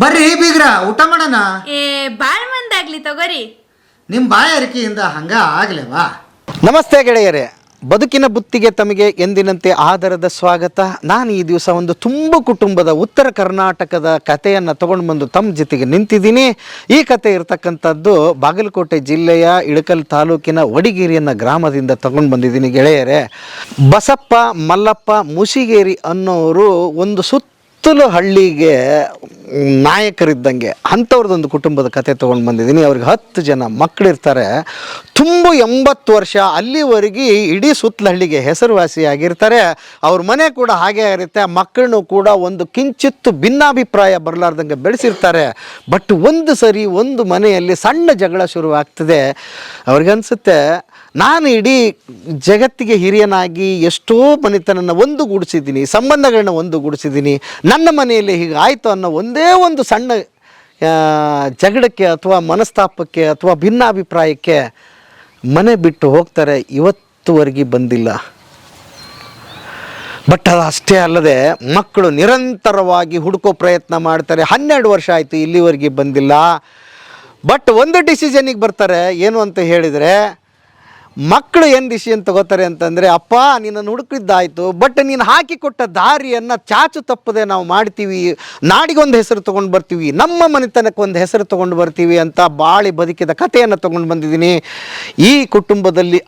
ಬರ್ರಿ ಬೀಗ್ರ ಊಟ ಮಾಡೋಣ. ಏ ಬಾಳ್ ಮಂದಾಗ್ಲಿ ತಗೋರಿ. ನಿಮ್ಮ ಬಾಯಾರಿಕೆಯಿಂದ ಹಂಗ ಆಗ್ಲೇವಾ? ನಮಸ್ತೆ ಗೆಳೆಯರೇ ಬದುಕಿನ ಬುತ್ತಿಗೆ ತಮಗೆ ಎಂದಿನಂತೆ ಆದರದ ಸ್ವಾಗತ. ನಾನು ಈ ದಿವಸ ಒಂದು ತುಂಬ ಕುಟುಂಬದ ಉತ್ತರ ಕರ್ನಾಟಕದ ಕಥೆಯನ್ನು ತಗೊಂಡು ಬಂದು ತಮ್ಮ ಜೊತೆಗೆ ನಿಂತಿದ್ದೀನಿ. ಈ ಕತೆ ಇರತಕ್ಕಂಥದ್ದು ಬಾಗಲಕೋಟೆ ಜಿಲ್ಲೆಯ ಇಳಕಲ್ ತಾಲೂಕಿನ ವಡಿಗೇರಿಯನ್ನ ಗ್ರಾಮದಿಂದ ತಗೊಂಡು ಬಂದಿದ್ದೀನಿ ಗೆಳೆಯರೇ. ಬಸಪ್ಪ ಮಲ್ಲಪ್ಪ ಮುಸಿಗೇರಿ ಅನ್ನೋರು ಒಂದು ಸುತ್ತ ಸುತ್ತಲೂ ಹಳ್ಳಿಗೆ ನಾಯಕರಿದ್ದಂಗೆ ಅಂಥವ್ರದ್ದೊಂದು ಕುಟುಂಬದ ಕತೆ ತೊಗೊಂಡು ಬಂದಿದ್ದೀನಿ. ಅವ್ರಿಗೆ ಹತ್ತು ಜನ ಮಕ್ಕಳಿರ್ತಾರೆ ತುಂಬ ಎಂಬತ್ತು ವರ್ಷ ಅಲ್ಲಿವರೆಗೆ ಇಡೀ ಸುತ್ತಲ ಹಳ್ಳಿಗೆ ಹೆಸರುವಾಸಿಯಾಗಿರ್ತಾರೆ. ಅವ್ರ ಮನೆ ಕೂಡ ಹಾಗೆ ಇರುತ್ತೆ. ಮಕ್ಕಳನ್ನು ಕೂಡ ಒಂದು ಕಿಂಚಿತ್ತು ಭಿನ್ನಾಭಿಪ್ರಾಯ ಬರಲಾರ್ದಂಗೆ ಬೆಳೆಸಿರ್ತಾರೆ. ಬಟ್ ಒಂದು ಸರಿ ಒಂದು ಮನೆಯಲ್ಲಿ ಸಣ್ಣ ಜಗಳ ಶುರುವಾಗ್ತದೆ. ಅವ್ರಿಗನ್ಸುತ್ತೆ ನಾನು ಇಡೀ ಜಗತ್ತಿಗೆ ಹಿರಿಯನಾಗಿ ಎಷ್ಟೋ ಮನೆತನನ್ನು ಒಂದುಗೂಡಿಸಿದ್ದೀನಿ, ಸಂಬಂಧಗಳನ್ನ ಒಂದುಗೂಡಿಸಿದ್ದೀನಿ, ನನ್ನ ಮನೆಯಲ್ಲಿ ಹೀಗೆ ಆಯಿತು ಅನ್ನೋ ಒಂದೇ ಒಂದು ಸಣ್ಣ ಜಗಳಕ್ಕೆ ಅಥವಾ ಮನಸ್ತಾಪಕ್ಕೆ ಅಥವಾ ಭಿನ್ನಾಭಿಪ್ರಾಯಕ್ಕೆ ಮನೆ ಬಿಟ್ಟು ಹೋಗ್ತಾರೆ, ಇವತ್ತುವರೆಗೆ ಬಂದಿಲ್ಲ. ಬಟ್ ಅದು ಅಷ್ಟೇ ಅಲ್ಲದೆ ಮಕ್ಕಳು ನಿರಂತರವಾಗಿ ಹುಡುಕೋ ಪ್ರಯತ್ನ ಮಾಡ್ತಾರೆ, ಹನ್ನೆರಡು ವರ್ಷ ಆಯಿತು ಇಲ್ಲಿವರೆಗೆ ಬಂದಿಲ್ಲ. ಬಟ್ ಒಂದು ಡಿಸಿಷನಿಗೆ ಬರ್ತಾರೆ, ಏನು ಅಂತ ಹೇಳಿದರೆ ಮಕ್ಕಳು ಏನು ಡಿಸಿಷನ್ ತಗೋತಾರೆ ಅಂತಂದರೆ, ಅಪ್ಪ, ನಿನ್ನನ್ನು ಹುಡುಕಿದ್ದಾಯಿತು ಬಟ್ ನೀನು ಹಾಕಿಕೊಟ್ಟ ದಾರಿಯನ್ನು ಚಾಚು ತಪ್ಪದೆ ನಾವು ಮಾಡ್ತೀವಿ. ನಾಡಿಗೊಂದು ಹೆಸರು ತೊಗೊಂಡು ಬರ್ತೀವಿ. ನಮ್ಮ ಮನೆತನಕ್ಕೆ ಒಂದು ಹೆಸರು ತೊಗೊಂಡು ಬರ್ತೀವಿ ಅಂತ ಬಾಳಿ ಬದುಕಿದ ಕಥೆಯನ್ನು ತೊಗೊಂಡು ಬಂದಿದ್ದೀನಿ. ಈ ಕುಟುಂಬದಲ್ಲಿ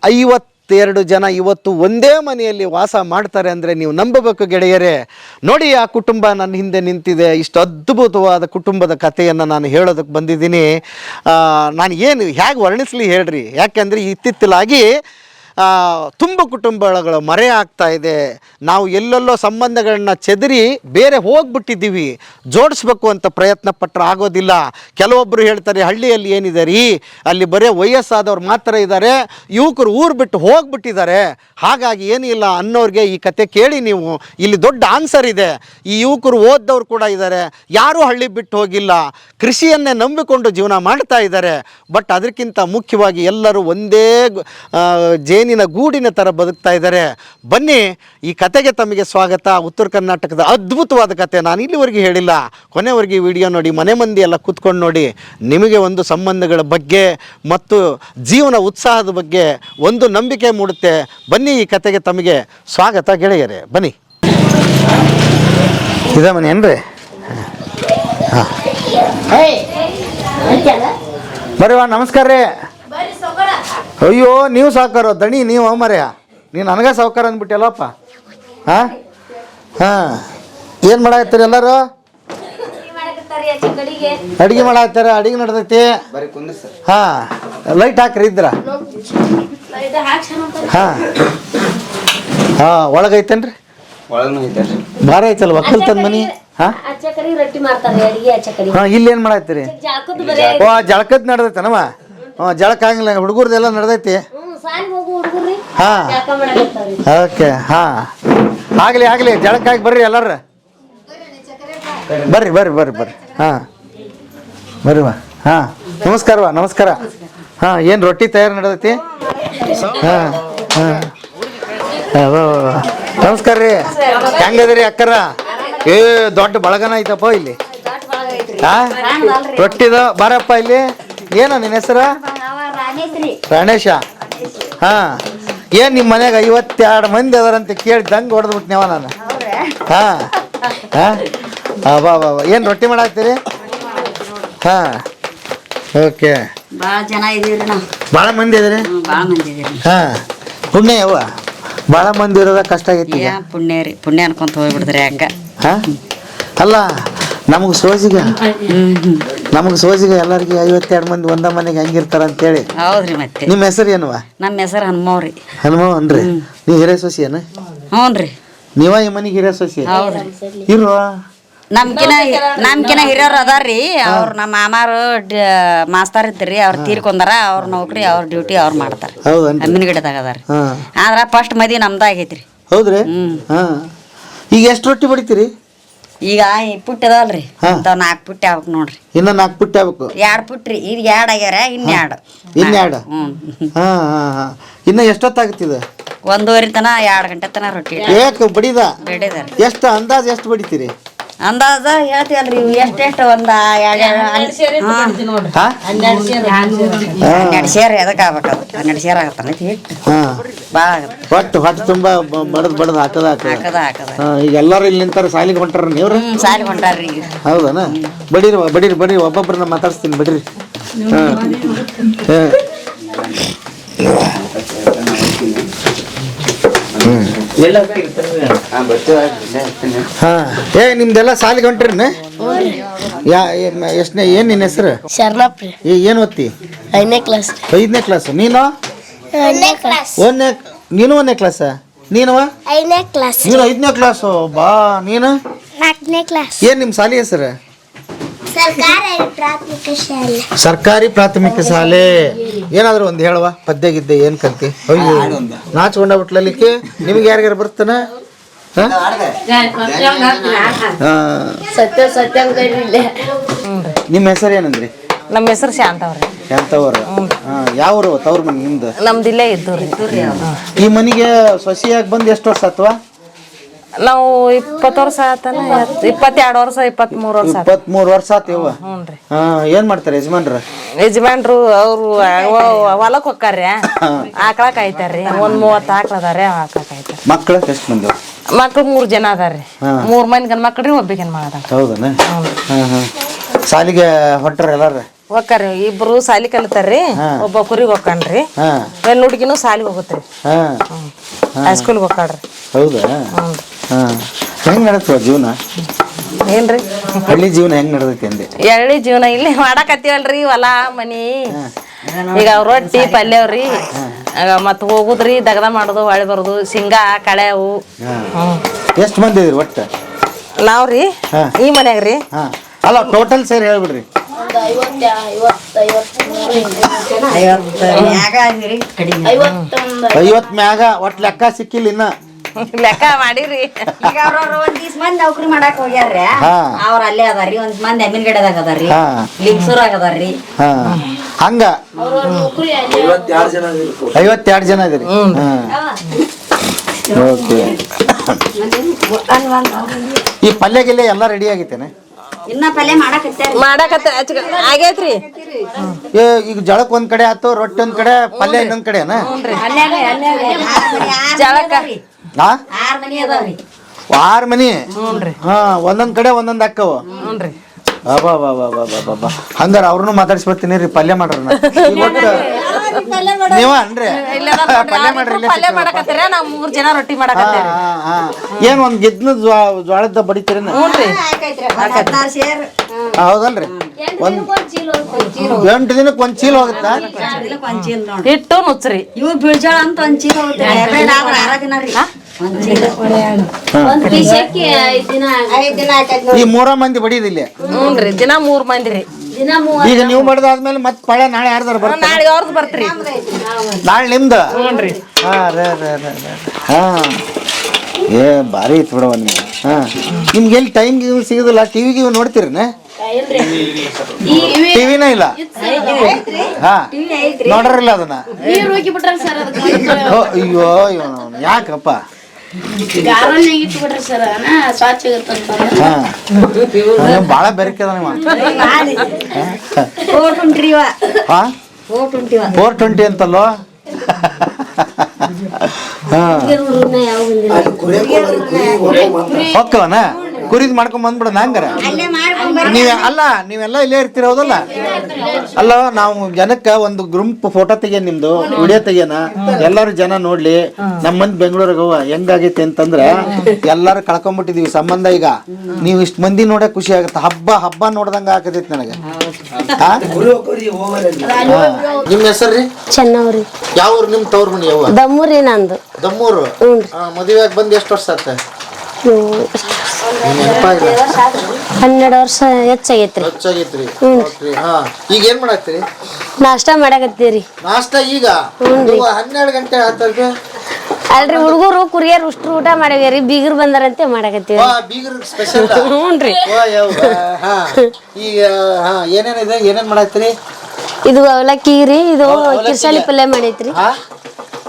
ಐವತ್ತೆರಡು ಜನ ಇವತ್ತು ಒಂದೇ ಮನೆಯಲ್ಲಿ ವಾಸ ಮಾಡ್ತಾರೆ ಅಂದರೆ ನೀವು ನಂಬಬೇಕು ಗೆಳೆಯರೇ. ನೋಡಿ ಆ ಕುಟುಂಬ ನನ್ನ ಹಿಂದೆ ನಿಂತಿದೆ. ಇಷ್ಟು ಅದ್ಭುತವಾದ ಕುಟುಂಬದ ಕಥೆಯನ್ನು ನಾನು ಹೇಳೋದಕ್ಕೆ ಬಂದಿದ್ದೀನಿ. ನಾನು ಏನು ಹೇಗೆ ವರ್ಣಿಸ್ಲಿ ಹೇಳ್ರಿ? ಯಾಕೆಂದರೆ ಇತ್ತಿತ್ತಲಾಗಿ ತುಂಬ ಕುಟುಂಬಗಳು ಮರೆ ಆಗ್ತಾ ಇದೆ. ನಾವು ಎಲ್ಲೆಲ್ಲೋ ಸಂಬಂಧಗಳನ್ನ ಚೆದರಿ ಬೇರೆ ಹೋಗ್ಬಿಟ್ಟಿದ್ದೀವಿ. ಜೋಡಿಸ್ಬೇಕು ಅಂತ ಪ್ರಯತ್ನ ಪಟ್ಟರೆ ಆಗೋದಿಲ್ಲ. ಕೆಲವೊಬ್ಬರು ಹೇಳ್ತಾರೆ ಹಳ್ಳಿಯಲ್ಲಿ ಏನಿದೆ ರೀ? ಅಲ್ಲಿ ಬರೀ ವಯಸ್ಸಾದವ್ರು ಮಾತ್ರ ಇದ್ದಾರೆ. ಯುವಕರು ಊರು ಬಿಟ್ಟು ಹೋಗ್ಬಿಟ್ಟಿದ್ದಾರೆ. ಹಾಗಾಗಿ ಏನಿಲ್ಲ ಅನ್ನೋರಿಗೆ ಈ ಕತೆ ಕೇಳಿ ನೀವು. ಇಲ್ಲಿ ದೊಡ್ಡ ಆನ್ಸರ್ ಇದೆ. ಈ ಯುವಕರು ಓದ್ದವ್ರು ಕೂಡ ಇದ್ದಾರೆ. ಯಾರೂ ಹಳ್ಳಿ ಬಿಟ್ಟು ಹೋಗಿಲ್ಲ. ಕೃಷಿಯನ್ನೇ ನಂಬಿಕೊಂಡು ಜೀವನ ಮಾಡ್ತಾ ಇದ್ದಾರೆ. ಬಟ್ ಅದಕ್ಕಿಂತ ಮುಖ್ಯವಾಗಿ ಎಲ್ಲರೂ ಒಂದೇ ಆ, ಜೇನಿನ ಗೂಡಿನ ಥರ ಬದುಕ್ತಾ ಇದ್ದಾರೆ. ಬನ್ನಿ ಈ ಕತೆಗೆ ತಮಗೆ ಸ್ವಾಗತ. ಉತ್ತರ ಕರ್ನಾಟಕದ ಅದ್ಭುತವಾದ ಕತೆ ನಾನು ಇಲ್ಲಿವರೆಗೆ ಹೇಳಿಲ್ಲ. ಕೊನೆವರೆಗೆ ವಿಡಿಯೋ ನೋಡಿ ಮನೆ ಮಂದಿ ಎಲ್ಲ ಕೂತ್ಕೊಂಡು ನೋಡಿ ನಿಮಗೆ ಒಂದು ಸಂಬಂಧಗಳ ಬಗ್ಗೆ ಮತ್ತು ಜೀವನ ಉತ್ಸಾಹದ ಬಗ್ಗೆ ಒಂದು ನಂಬಿಕೆ ಮೂಡುತ್ತೆ. ಬನ್ನಿ ಈ ಕತೆಗೆ ತಮಗೆ ಸ್ವಾಗತ ಗೆಳೆಯರೆ. ಬನ್ನಿ. ಇದ ಮನೆ ಏನ್ರಿ? ಹಾಂ. ಬರೀವ ನಮಸ್ಕಾರ ರೀ. ಅಯ್ಯೋ ನೀವು ಸಾವುಕಾರ ದಣಿ ನೀವು ಮರ್ಯ ನೀನು ನನಗೆ ಸಾವುಕಾರ ಅಂದ್ಬಿಟ್ಟಲ್ಲಪ್ಪ. ಹಾಂ? ಹಾಂ. ಏನು ಮಾಡಾಕತ್ತೀರಿ ಎಲ್ಲರೂ? ಅಡಿಗೆ ಮಾಡಾಕತ್ತಾರ? ಅಡಿಗೆ ನಡ್ದೈತಿ? ಹಾಂ. ಲೈಟ್ ಹಾಕ್ರಿ ಇದ್ರ. ಹಾಂ. ಹಾಂ ಒಳಗೈತೇನ್ರಿ ಒಳಗೂ ಐತೆ ಭಾರಿ ಐತಲ್ ಒಕ್ಕಲ್ತನ ಮನಿ? ಹಾಂ? ಇಲ್ಲಿ ಏನು ಮಾಡಾಕತ್ತೀರಿ? ಓ ಜಳಕದ್ ನಡೆದೈತನವ ಹ್ಞೂ ಜಳಕ ಆಗಿಲ್ಲ ಹುಡುಗರ್ದೆಲ್ಲ ನಡೆದೈತಿ. ಹಾಂ. ಓಕೆ ಹಾಂ. ಆಗಲಿ ಆಗಲಿ ಜಳಕ್ಕಾಗಿ ಬರ್ರಿ ಎಲ್ಲರ. ಬರ್ರಿ ಬರ್ರಿ ಬರ್ರಿ ಬರ್ರಿ. ಹಾಂ. ಬರ್ರಿ ವಾ ಹಾಂ. ನಮಸ್ಕಾರ ವಾ ನಮಸ್ಕಾರ. ಹಾಂ ಏನು ರೊಟ್ಟಿ ತಯಾರು ನಡೆದೈತಿ? ಹಾಂ ಹಾಂ. ನಮಸ್ಕಾರ ರೀ. ಹೆಂಗದ್ರಿ ಅಕ್ಕರ? ಏ ದೊಡ್ಡ ಬಳಗನ ಐತಪ್ಪ ಇಲ್ಲಿ. ಹಾಂ? ರೊಟ್ಟಿದ ಬಾರಪ್ಪ ಇಲ್ಲಿ? ಏನ ನಿನ್ನ ಹೆಸರ? ಪ್ರಾಣೇಶ ಹಾ. ಏನ್ ನಿಮ್ಮ ಮನ್ಯಾಗ ಐವತ್ತೆರಡು ಮಂದಿ ಅದರಂತ ಕೇಳಿ ದಂಗೆ ಹೊಡೆದ್ಬಿಟ್ನೇವ ನಾನು. ಹಾ. ಹಾಂ. ಬಾ ಏನು ರೊಟ್ಟಿ ಮಾಡಾಕ್ತೀರಿ ಹಾ. ಓಕೆ. ಭಾಳ ನಾವು. ಮಂದಿ ಇದ್ರಿ ಹಾ. ಪುಣ್ಯ ಯವ್ವ. ಭಾಳ ಮಂದಿ ಇರೋದ ಕಷ್ಟ ಆಗೈತಿ ಪುಣ್ಯ ರೀ. ಪುಣ್ಯ ಅನ್ಕೊಂತ ಹೋಗ್ಬಿಡ್ದ್ರಿ ಹಂಗ. ಹಾ. ಅಲ್ಲ ನಮಗೆ ಸೋಜಿಗ. ನಮಗೆ ಸೋಜಿಗ ಎಲ್ಲರಿಗೆ ಐವತ್ತೆರಡು ಮಂದಿ ಒಂದ ಮನೆಗೆ ಹೆಂಗಿರ್ತಾರ ಅಂತೇಳಿ ಹೌದ್ರಿ ಮತ್ತೆ. ನಿಮ್ಮ ಹೆಸರು ಏನವ? ನಮ್ಮ ಹೆಸರು ಹನುಮವ್ರಿ. ಹನುಮಾವ್ ಅನ್ರಿ ನೀವು ಹಿರೇ ಸೊಸಿ ಏನ ಹ್ಞೂ ರೀ ನೀವ ಈ ಮನೆಗೆ ಹಿರೇ ಸೊಸಿ? ಇರುವ. ನಮ್ಕಿನ ನಮ್ಕಿನ ಹಿರಿಯರು ಅದಾರ್ರಿ. ಅವ್ರು ನಮ್ಮ ಮಾಮಾರು ಮಾಸ್ತರ್ ಇದ್ರಿ ಅವ್ರು ತೀರ್ಕೊಂಡಾರ ಅವ್ರ ನೌಕರಿ ಅವ್ರ ಡ್ಯೂಟಿ ಅವ್ರು ಮಾಡ್ತಾರ. ಹೌದನ್ರಿ ಅಮ್ಮಿನಗಿಡದಾಗ ಅದಾರ ಆದ್ರೆ ಫಸ್ಟ್ ಮದಿ ನಮ್ದಾಗೈತ್ರಿ. ಹೌದ್ರಿ? ಹ್ಮ್. ಹಾಂ. ಈಗ ಎಷ್ಟು ರೊಟ್ಟಿ ಬಡಿತೀರಿ? ಈಗ ಈ ಪುಟ್ಟ ಅದಾವಲ್ರಿ ಹಾ. ಅಂತಾವ್ ನಾಲ್ಕು ಪುಟ್ಟಿ ಆಗ್ಬೇಕು ನೋಡ್ರಿ. ಇನ್ನ ನಾಲ್ಕು ಪುಟ್ಟಿ ಆಗ್ಬೇಕು. ಎರಡ್ ಪುಟ್ರಿ ಈಗ ಎರಡ್ ಆಗ್ಯಾರ ಇನ್ನೆರಡು ಇನ್ನೆರಡು ಹಾ ಹಾ ಹಾಂ. ಇನ್ನ ಎಷ್ಟೊತ್ತಾಗತ್ತಿದ ಒಂದೂವರೆ ತನ ಎರಡ್ ಗಂಟೆ ತನ ರೊಟ್ಟಿ. ಏಕ ಬಡಿದ? ಬೇಡಿದಾರ ಎಷ್ಟು ಅಂದಾಜು ಎಷ್ಟು ಬಡಿತೀರಿ? ಅಂದಾಜ ಹೇಳ್ತೀವಲ್ರಿ ಇವು ಎಷ್ಟೆಷ್ಟು ಒಂದ ಹನ್ನೆರಡು ಸೇರ್ ಎದಕ್ಕೆ ಆಗ್ಬೇಕದು? ಹನ್ನೆರಡು ಸೇರ್ ಹಿಟ್ಟು ಭಾಳ ಆಗತ್ತೆ. ಹೊಟ್ಟು ಹೊಟ್ಟು ತುಂಬ ಬಡದ್ ಬಡದ್ ಹಾಕದ ಹಾಕದ. ಹಾಕದ ಹಾಕದ. ಈಗ ಎಲ್ಲರೂ ಇಲ್ಲಿ ನಿಂತಾರ ಸಾಲಿಗೆ ಹೊಂಟಾರ ನೀವು ಹ್ಞೂ ಸಾಲಿ ಹೊಂಟಾರ್ರಿ ಈಗ. ಹೌದನ? ಬಡೀರಿ ಬಡೀರಿ ಬಡೀರಿ ಒಬ್ಬೊಬ್ರನ್ನ ಮಾತಾಡ್ಸ್ತೀನಿ ಬಡೀರಿ. ಹಾ ಹಾ. ಹಾ. ಏ ನಿಮ್ದೆಲ್ಲ ಸಾಲಿಗೆ ಹೊಂಟ್ರಿನ ಯಾ ಎಷ್ಟನೇ ಏನ್ ನಿನ್ನ ಹೆಸರು? ಏನ್ ಏ ಏನು ಓದ್ತಿ? ಐದನೇ ಕ್ಲಾಸ್ ಐದನೇ ಕ್ಲಾಸ್ ನೀನು? ಒಂದನೇ ನೀನು ಒಂದನೇ ಕ್ಲಾಸ ನೀನು ಐದನೇ ಕ್ಲಾಸ್ ನೀನು ಐದನೇ ಕ್ಲಾಸು ಬಾ ನೀನು? ನಾಲ್ಕನೇ ಕ್ಲಾಸ್ ಏನ್ ನಿಮ್ಮ ಸಾಲಿ ಹೆಸರು? ಸರ್ಕಾರಿ ಪ್ರಾಥಮಿಕ ಶಾಲೆ. ಸರ್ಕಾರಿ ಪ್ರಾಥಮಿಕ ಶಾಲೆ. ಏನಾದ್ರು ಒಂದು ಹೇಳುವ? ಪದ್ಯ ಗಿದ್ದೆ ಏನ್ ಕಲ್ತಿ? ಅಯ್ಯೋ. ನಾಚ್ಕೊಂಡ ಬಿಟ್ಲಲಿಕ್ಕೆ ನಿಮ್ಗೆ ಯಾರಿಗಾರ ಬರ್ತಾನ ಹಾ? ಹಾ. ಸತ್ಯ ಸತ್ಯ ನಿಮ್ಮ ಹೆಸರು ಏನಂದ್ರಿ? ನಮ್ಮ ಹೆಸರು ಶಾಂತ ಅವ್ರಿ. ಎಂತವ್ರ ಯಾವ್ರು ತವ್ರ ಮನೆ ನಿಮ್ದು? ನಮ್ದು ಇದ್ದವ್ರಿ ಇದ್ದು ಈ ಮನೆಗೆ ಸೊಸಿಯಾಗಿ ಬಂದು ಎಷ್ಟು ವರ್ಷ ಆತ್ವಾ? ನಾವು ಇಪ್ಪತ್ತು ವರ್ಷ ಆತನ ಇಪ್ಪತ್ತೆರಡು ವರ್ಷ ಇಪ್ಪತ್ತ್ಮೂರು ವರ್ಷ ಇಪ್ಪತ್ಮೂರು ವರ್ಷ ಆತಿವ ಹ್ಞೂ ಹಾ ಏನ್ ಮಾಡ್ತಾರೆ ಯಜಮಾನ್ರ? ಯಜಮಾನ್ರು ಅವರು ಹೊಲಕ್ ಹೋಗ್ತಾರ್ರಿ ಆಕಳ ಕಾಯ್ತಾರ್ರಿ ಒಂದ್ ಮೂವತ್ತು ಆಕಳ ಅದಾರೆ ಆಕಳ ಕಾಯ್ತಾರ. ಮಕ್ಕಳು ಎಷ್ಟು ಮಂದಿ? ಮಕ್ಳು ಮೂರ್ ಜನ ಅದಾರ್ರಿ ಮೂರ್ ಮಂದಿ ಗಂಡ್ ಮಕ್ಳ್ರಿ ಒಬ್ಬ ಹೆಣ್ ಮಾಡದ ಹೌದನ? ಹಾ ಹಾ. ಸಾಲಿಗೆ ಹೊಂಟ್ರ ಎಲ್ಲಾರ? ಹೊಕ್ಕಾರ್ರಿ ಇಬ್ರು ಸಾಲಿ ಕಲಿತಾರ್ರಿ ಒಬ್ಬ ಕುರಿಗೆ ಹೋಗ್ಕನ್ರಿ ಹಾ. ಹೆಣ್ಣು ಹುಡುಗಿನೂ ಸಾಲಿಗೆ ಹೋಗುತ್ತೆ ಹಾ. ಹೈಸ್ಕೂಲ್ಗೆ ಹೋಗ್ತಾಳ್ರಿ ಹೌದಾ? ಹಾ. ಹೆಂಗೆ ನಡೀತವ ಜೀವನ? ಏನ್ರಿ? ಹಳ್ಳಿ ಜೀವನ ಹೆಂಗ್ ನಡ್ದೈತಿ ಅಂದೆ? ಎಳ್ಳಿ ಜೀವನ ಇಲ್ಲಿ ಮಾಡಾಕತ್ತೀವಲ್ರಿ ಹೊಲ ಮನಿ. ಈಗ ಅವ್ ರೊಟ್ಟಿ ಪಲ್ಯವ್ರಿ ಮತ್ ಹೋಗುದ್ರಿ ದಗದ ಮಾಡೋದು ಹೊಳೆ ಬರುದು ಶೇಂಗಾ ಕಳೆ ಅವು. ಹ್ಮ್. ಎಷ್ಟು ಮಂದಿ ಇದ್ರಿ ಒಟ್ಟ? ನಾವ್ರಿ? ಹಾ. ಈ ಮನ್ಯಾಗ ರೀ ಅಲ್ಲ ಟೋಟಲ್ ಸೇರಿ ಹೇಳ್ಬಿಡ್ರಿ. ಐವತ್ತು ಮ್ಯಾಗ ಒಟ್ಟು ಕಡಿಮೆ ಐವತ್ ಮ್ಯಾಗ ಒಟ್ ಲೆಕ್ಕ ಸಿಕ್ಕಿಲ್ಲ ಇನ್ನ. ಲೆಕ್ಕ ಮಾಡಿರಿ. ಈಗ ಅವ್ರವ್ರು ಒಂದ್ ದಿವ್ಸ ಮಂದಿ ನೌಕರಿ ಮಾಡಕ್ ಹೋಗ್ಯಾರ್ರಿ. ಹಾ. ಅವ್ರ ಅಲ್ಲೇ ಅದಾರ್ರಿ ಒಂದ್ ಮಂದಿ ಅಮೀನ್ಗಡದಾಗ ಅದಾರ್ರಿ. ಹಾ. ಲಿಂಗ್ಸೂರಾಗ ಅದಾರ್ರಿ. ಹಾ. ಹಂಗ. ಐವತ್ತೆರಡು ಜನ ಇದೀರಿ ಓಕೆ. ಈ ಪಲ್ಯ ಗಿಲ್ಯ ಎಲ್ಲ ರೆಡಿ ಆಗೈತೇನೆ ಮಾಡಕತ್ತೇರಿ ಮಾಡಾಕತ್ತ ಆಗೇತ್ರಿ? ಏ ಈಗ ಜಳಕ್ ಒಂದ್ ಕಡೆ ಆತು ರೊಟ್ಟಿ ಒಂದ್ ಕಡೆ ಪಲ್ಯ ಇನ್ನೊಂದ್ ಕಡೆನಾ? ಜಳಕ. ಹಾ ಆರ್ ಮನಿ ಹಾ ಒಂದೊಂದ್ ಕಡೆ ಒಂದೊಂದ್ ಅಕ್ಕವು. ಹ್ಞೂನ್ರಿ. ಹಂಗಾರ ಅವ್ರನ್ನು ಮಾತಾಡ್ಸ್ಬರ್ತೀನಿ ರೀ ಪಲ್ಯ ಮಾಡ್ರ ಈಗ ಒಟ್ಟು ನೀವ ಅನ್ರಿ. ಪಲ್ಯ ಮಾಡ್ರಿ ಇಲ್ಲೇ ಪಲ್ಯ ಸಿಕ್ಕವಪ್ಪ. ಮಾಡಾಕತ್ತೀರ? ನಾವ್ ಮೂರ್ ಜನ ರೊಟ್ಟಿ ಹಾ, ಏನು ಹಾ, ಹಾ. ಏನ್ ಒಂದ್ ಗಿದ್ನ ಜ್ವಾಳದ ಬಡಿತೀರಿ ಹ್ಞೂನ್ರಿ. ಹದಿನಾರು ಸೇರ್ ಹೌದಲ್ರಿ? ಒಂದ್ ಎಂಟು ದಿನಕ್ಕೆ ಒಂದ್ ಚೀಲ ಹೋಗುತ್ತಾ? ಹಿಟ್ಟು ನುಚ್ಚ್ರಿ. ಇವು ಬಿಳ್ಜಾಳ ಅಂತ ಒಂದ್ ಚೀಲ ಹೋಗ್ತದೆ ಎರಡು ಆದ್ರ ಆರ ದಿನ ರೀ. ಒಂದ್ ಚೀಲ. ಒಂದ್ ಪೀಸಕ್ಕೆ ಐದ್ ದಿನ ಐದ್ ದಿನ ಆಕೈತಿ ಈ ಮೂರ ಮಂದಿ ಬಡಿದಿಲ್ಲ ಹ್ಞೂನ್ರಿ ದಿನ ಮೂರ್ ಮಂದಿ ರೀ. ದಿನ ಈಗ ನೀವು ಮಾಡಿದಾದ್ಮೇಲೆ ಮತ್ ಪಳೆ ನಾಳೆ ಯಾರ್ದಾರ ಬರ್ತಾರೆ? ನಾಳೆ ಅವ್ರದ್ದು ಬರ್ತ್ರಿ. ನಾಳೆ ನಿಮ್ದು? ಹ್ಞೂನ್ರಿ ಹಾ ರೇ ರೇ ರೇ ರೇ. ಹಾ. ಏ ಭಾರಿ ಐತ್ ಬಿಡವ ನಿಮ್ಗೆ ಹಾ. ನಿಮ್ಗೆ ಎಲ್ಲಿ ಟೈಮ್ ಸಿಗುದಿಲ್ಲ ಟಿವಿಗೆ ಗಿವಿ ನೋಡ್ತೀರನ? ಟಿವಿನ ಇಲ್ಲ. ಹಾ. ನೋಡ್ರಿಲ್ಲ ಅದನ್ನ. ಅಯ್ಯೋ ಅಯ್ಯೋ ಯಾಕಪ್ಪ? ಬಾಳ ಬೆರಕೆ ಅದ ಓಟ್ ಉಂಟ್ರಿ ಹಾ. ಓಟ್ ಉಂಟಿವ ಫೋರ್ ಟ್ವೆಂಟಿ ಬಂದಿಲ್ಲ? ಹೊಕ್ಕವನ ಕುರಿದ್ ಮಾಡ್ಕೊಂಡ್ ಬಂದ್ಬಿಡೋಣ ಹಂಗಾರ. ನೀವ್ ಅಲ್ಲ ನೀವೆಲ್ಲ ಇಲ್ಲೇ ಇರ್ತೀರ ಹೌದಲ್ಲ ಅಲ್ಲ ನಾವು ಜನಕ್ಕ ಒಂದು ಗ್ರೂಪ್ ಫೋಟೋ ತೆಗಿಯ ನಿಮ್ದು ವಿಡಿಯೋ ತೆಗಿಯನ ಎಲ್ಲಾರು ಜನ ನೋಡ್ಲಿ. ನಮ್ಮ ಮಂದಿ ಬೆಂಗಳೂರಿಗೆ ಹೆಂಗಾಗೈತಿ ಅಂತಂದ್ರೆ ಅಂತಂದ್ರ ಎಲ್ಲಾರು ಕಳ್ಕೊಂಡ್ಬಿಟ್ಟಿದೀವಿ ಸಂಬಂಧ ಈಗ. ನೀವು ಇಷ್ಟ ಮಂದಿ ನೋಡಕ್ ಖುಷಿ ಆಗುತ್ತೆ. ಹಬ್ಬ ಹಬ್ಬ ನೋಡ್ದಂಗ ಆಗತೈತಿ ನನಗೆ. ಹಾ? ಹಾ. ನಿಮ್ ಹೆಸರ್ರಿ ಚೆನ್ನವ್ರಿ. ಯಾವ ಊರು ನಿಮ್ ತವ್ರ ಮನಿ ಯಾವ ದಮ್ಮೂರಿ ನಂದು. ದಮ್ಮೂರು? ಮದುವೆ ಬಂದ್ ಎಷ್ಟು ವರ್ಷ ಆತ? ಹನ್ನೆರಡು ವರ್ಷ ಹೆಚ್ಚಾಗೈತ್ರಿ. ಹೆಚ್ಚಾಗೈತ್ರಿ. ಓಕೆ, ಹಾ. ಈಗ ಏನ್ ಮಾಡತ್ತೀರಿ? ನಾಷ್ಟಾ ಮಾಡಾಕತ್ತೀರಿ. ನಾಷ್ಟ ಈಗ? ನೀವು ಹನ್ನೆರಡು ಗಂಟೆ ಆತಲ್ರಿ? ಅಲ್ರಿ ಹುಡುಗರು ಕುರಿಯರ್ ಉಷ್ಟ್ರು ಊಟ ಮಾಡಾಗ್ಯಾರಿ ಬೀಗರು ಬಂದಾರಂತೆ ಮಾಡಾಕತ್ತೀವಿ. ವಾ ಬೀಗರ್ ಸ್ಪೆಷಲ್ ಹ್ಞೂನ್ರಿ ಹಾ. ಈಗ ಹಾ ಏನೇನಿದೆ ಏನೇನ್ ಮಾಡತ್ತೀರಿ? ಇದು ಅವಲಕ್ಕಿ ರೀ ಇದು ಕಿರ್ಸಾಲಿ ಪಲ್ಯ ಮಾಡೈತ್ರಿ. ಹಾ?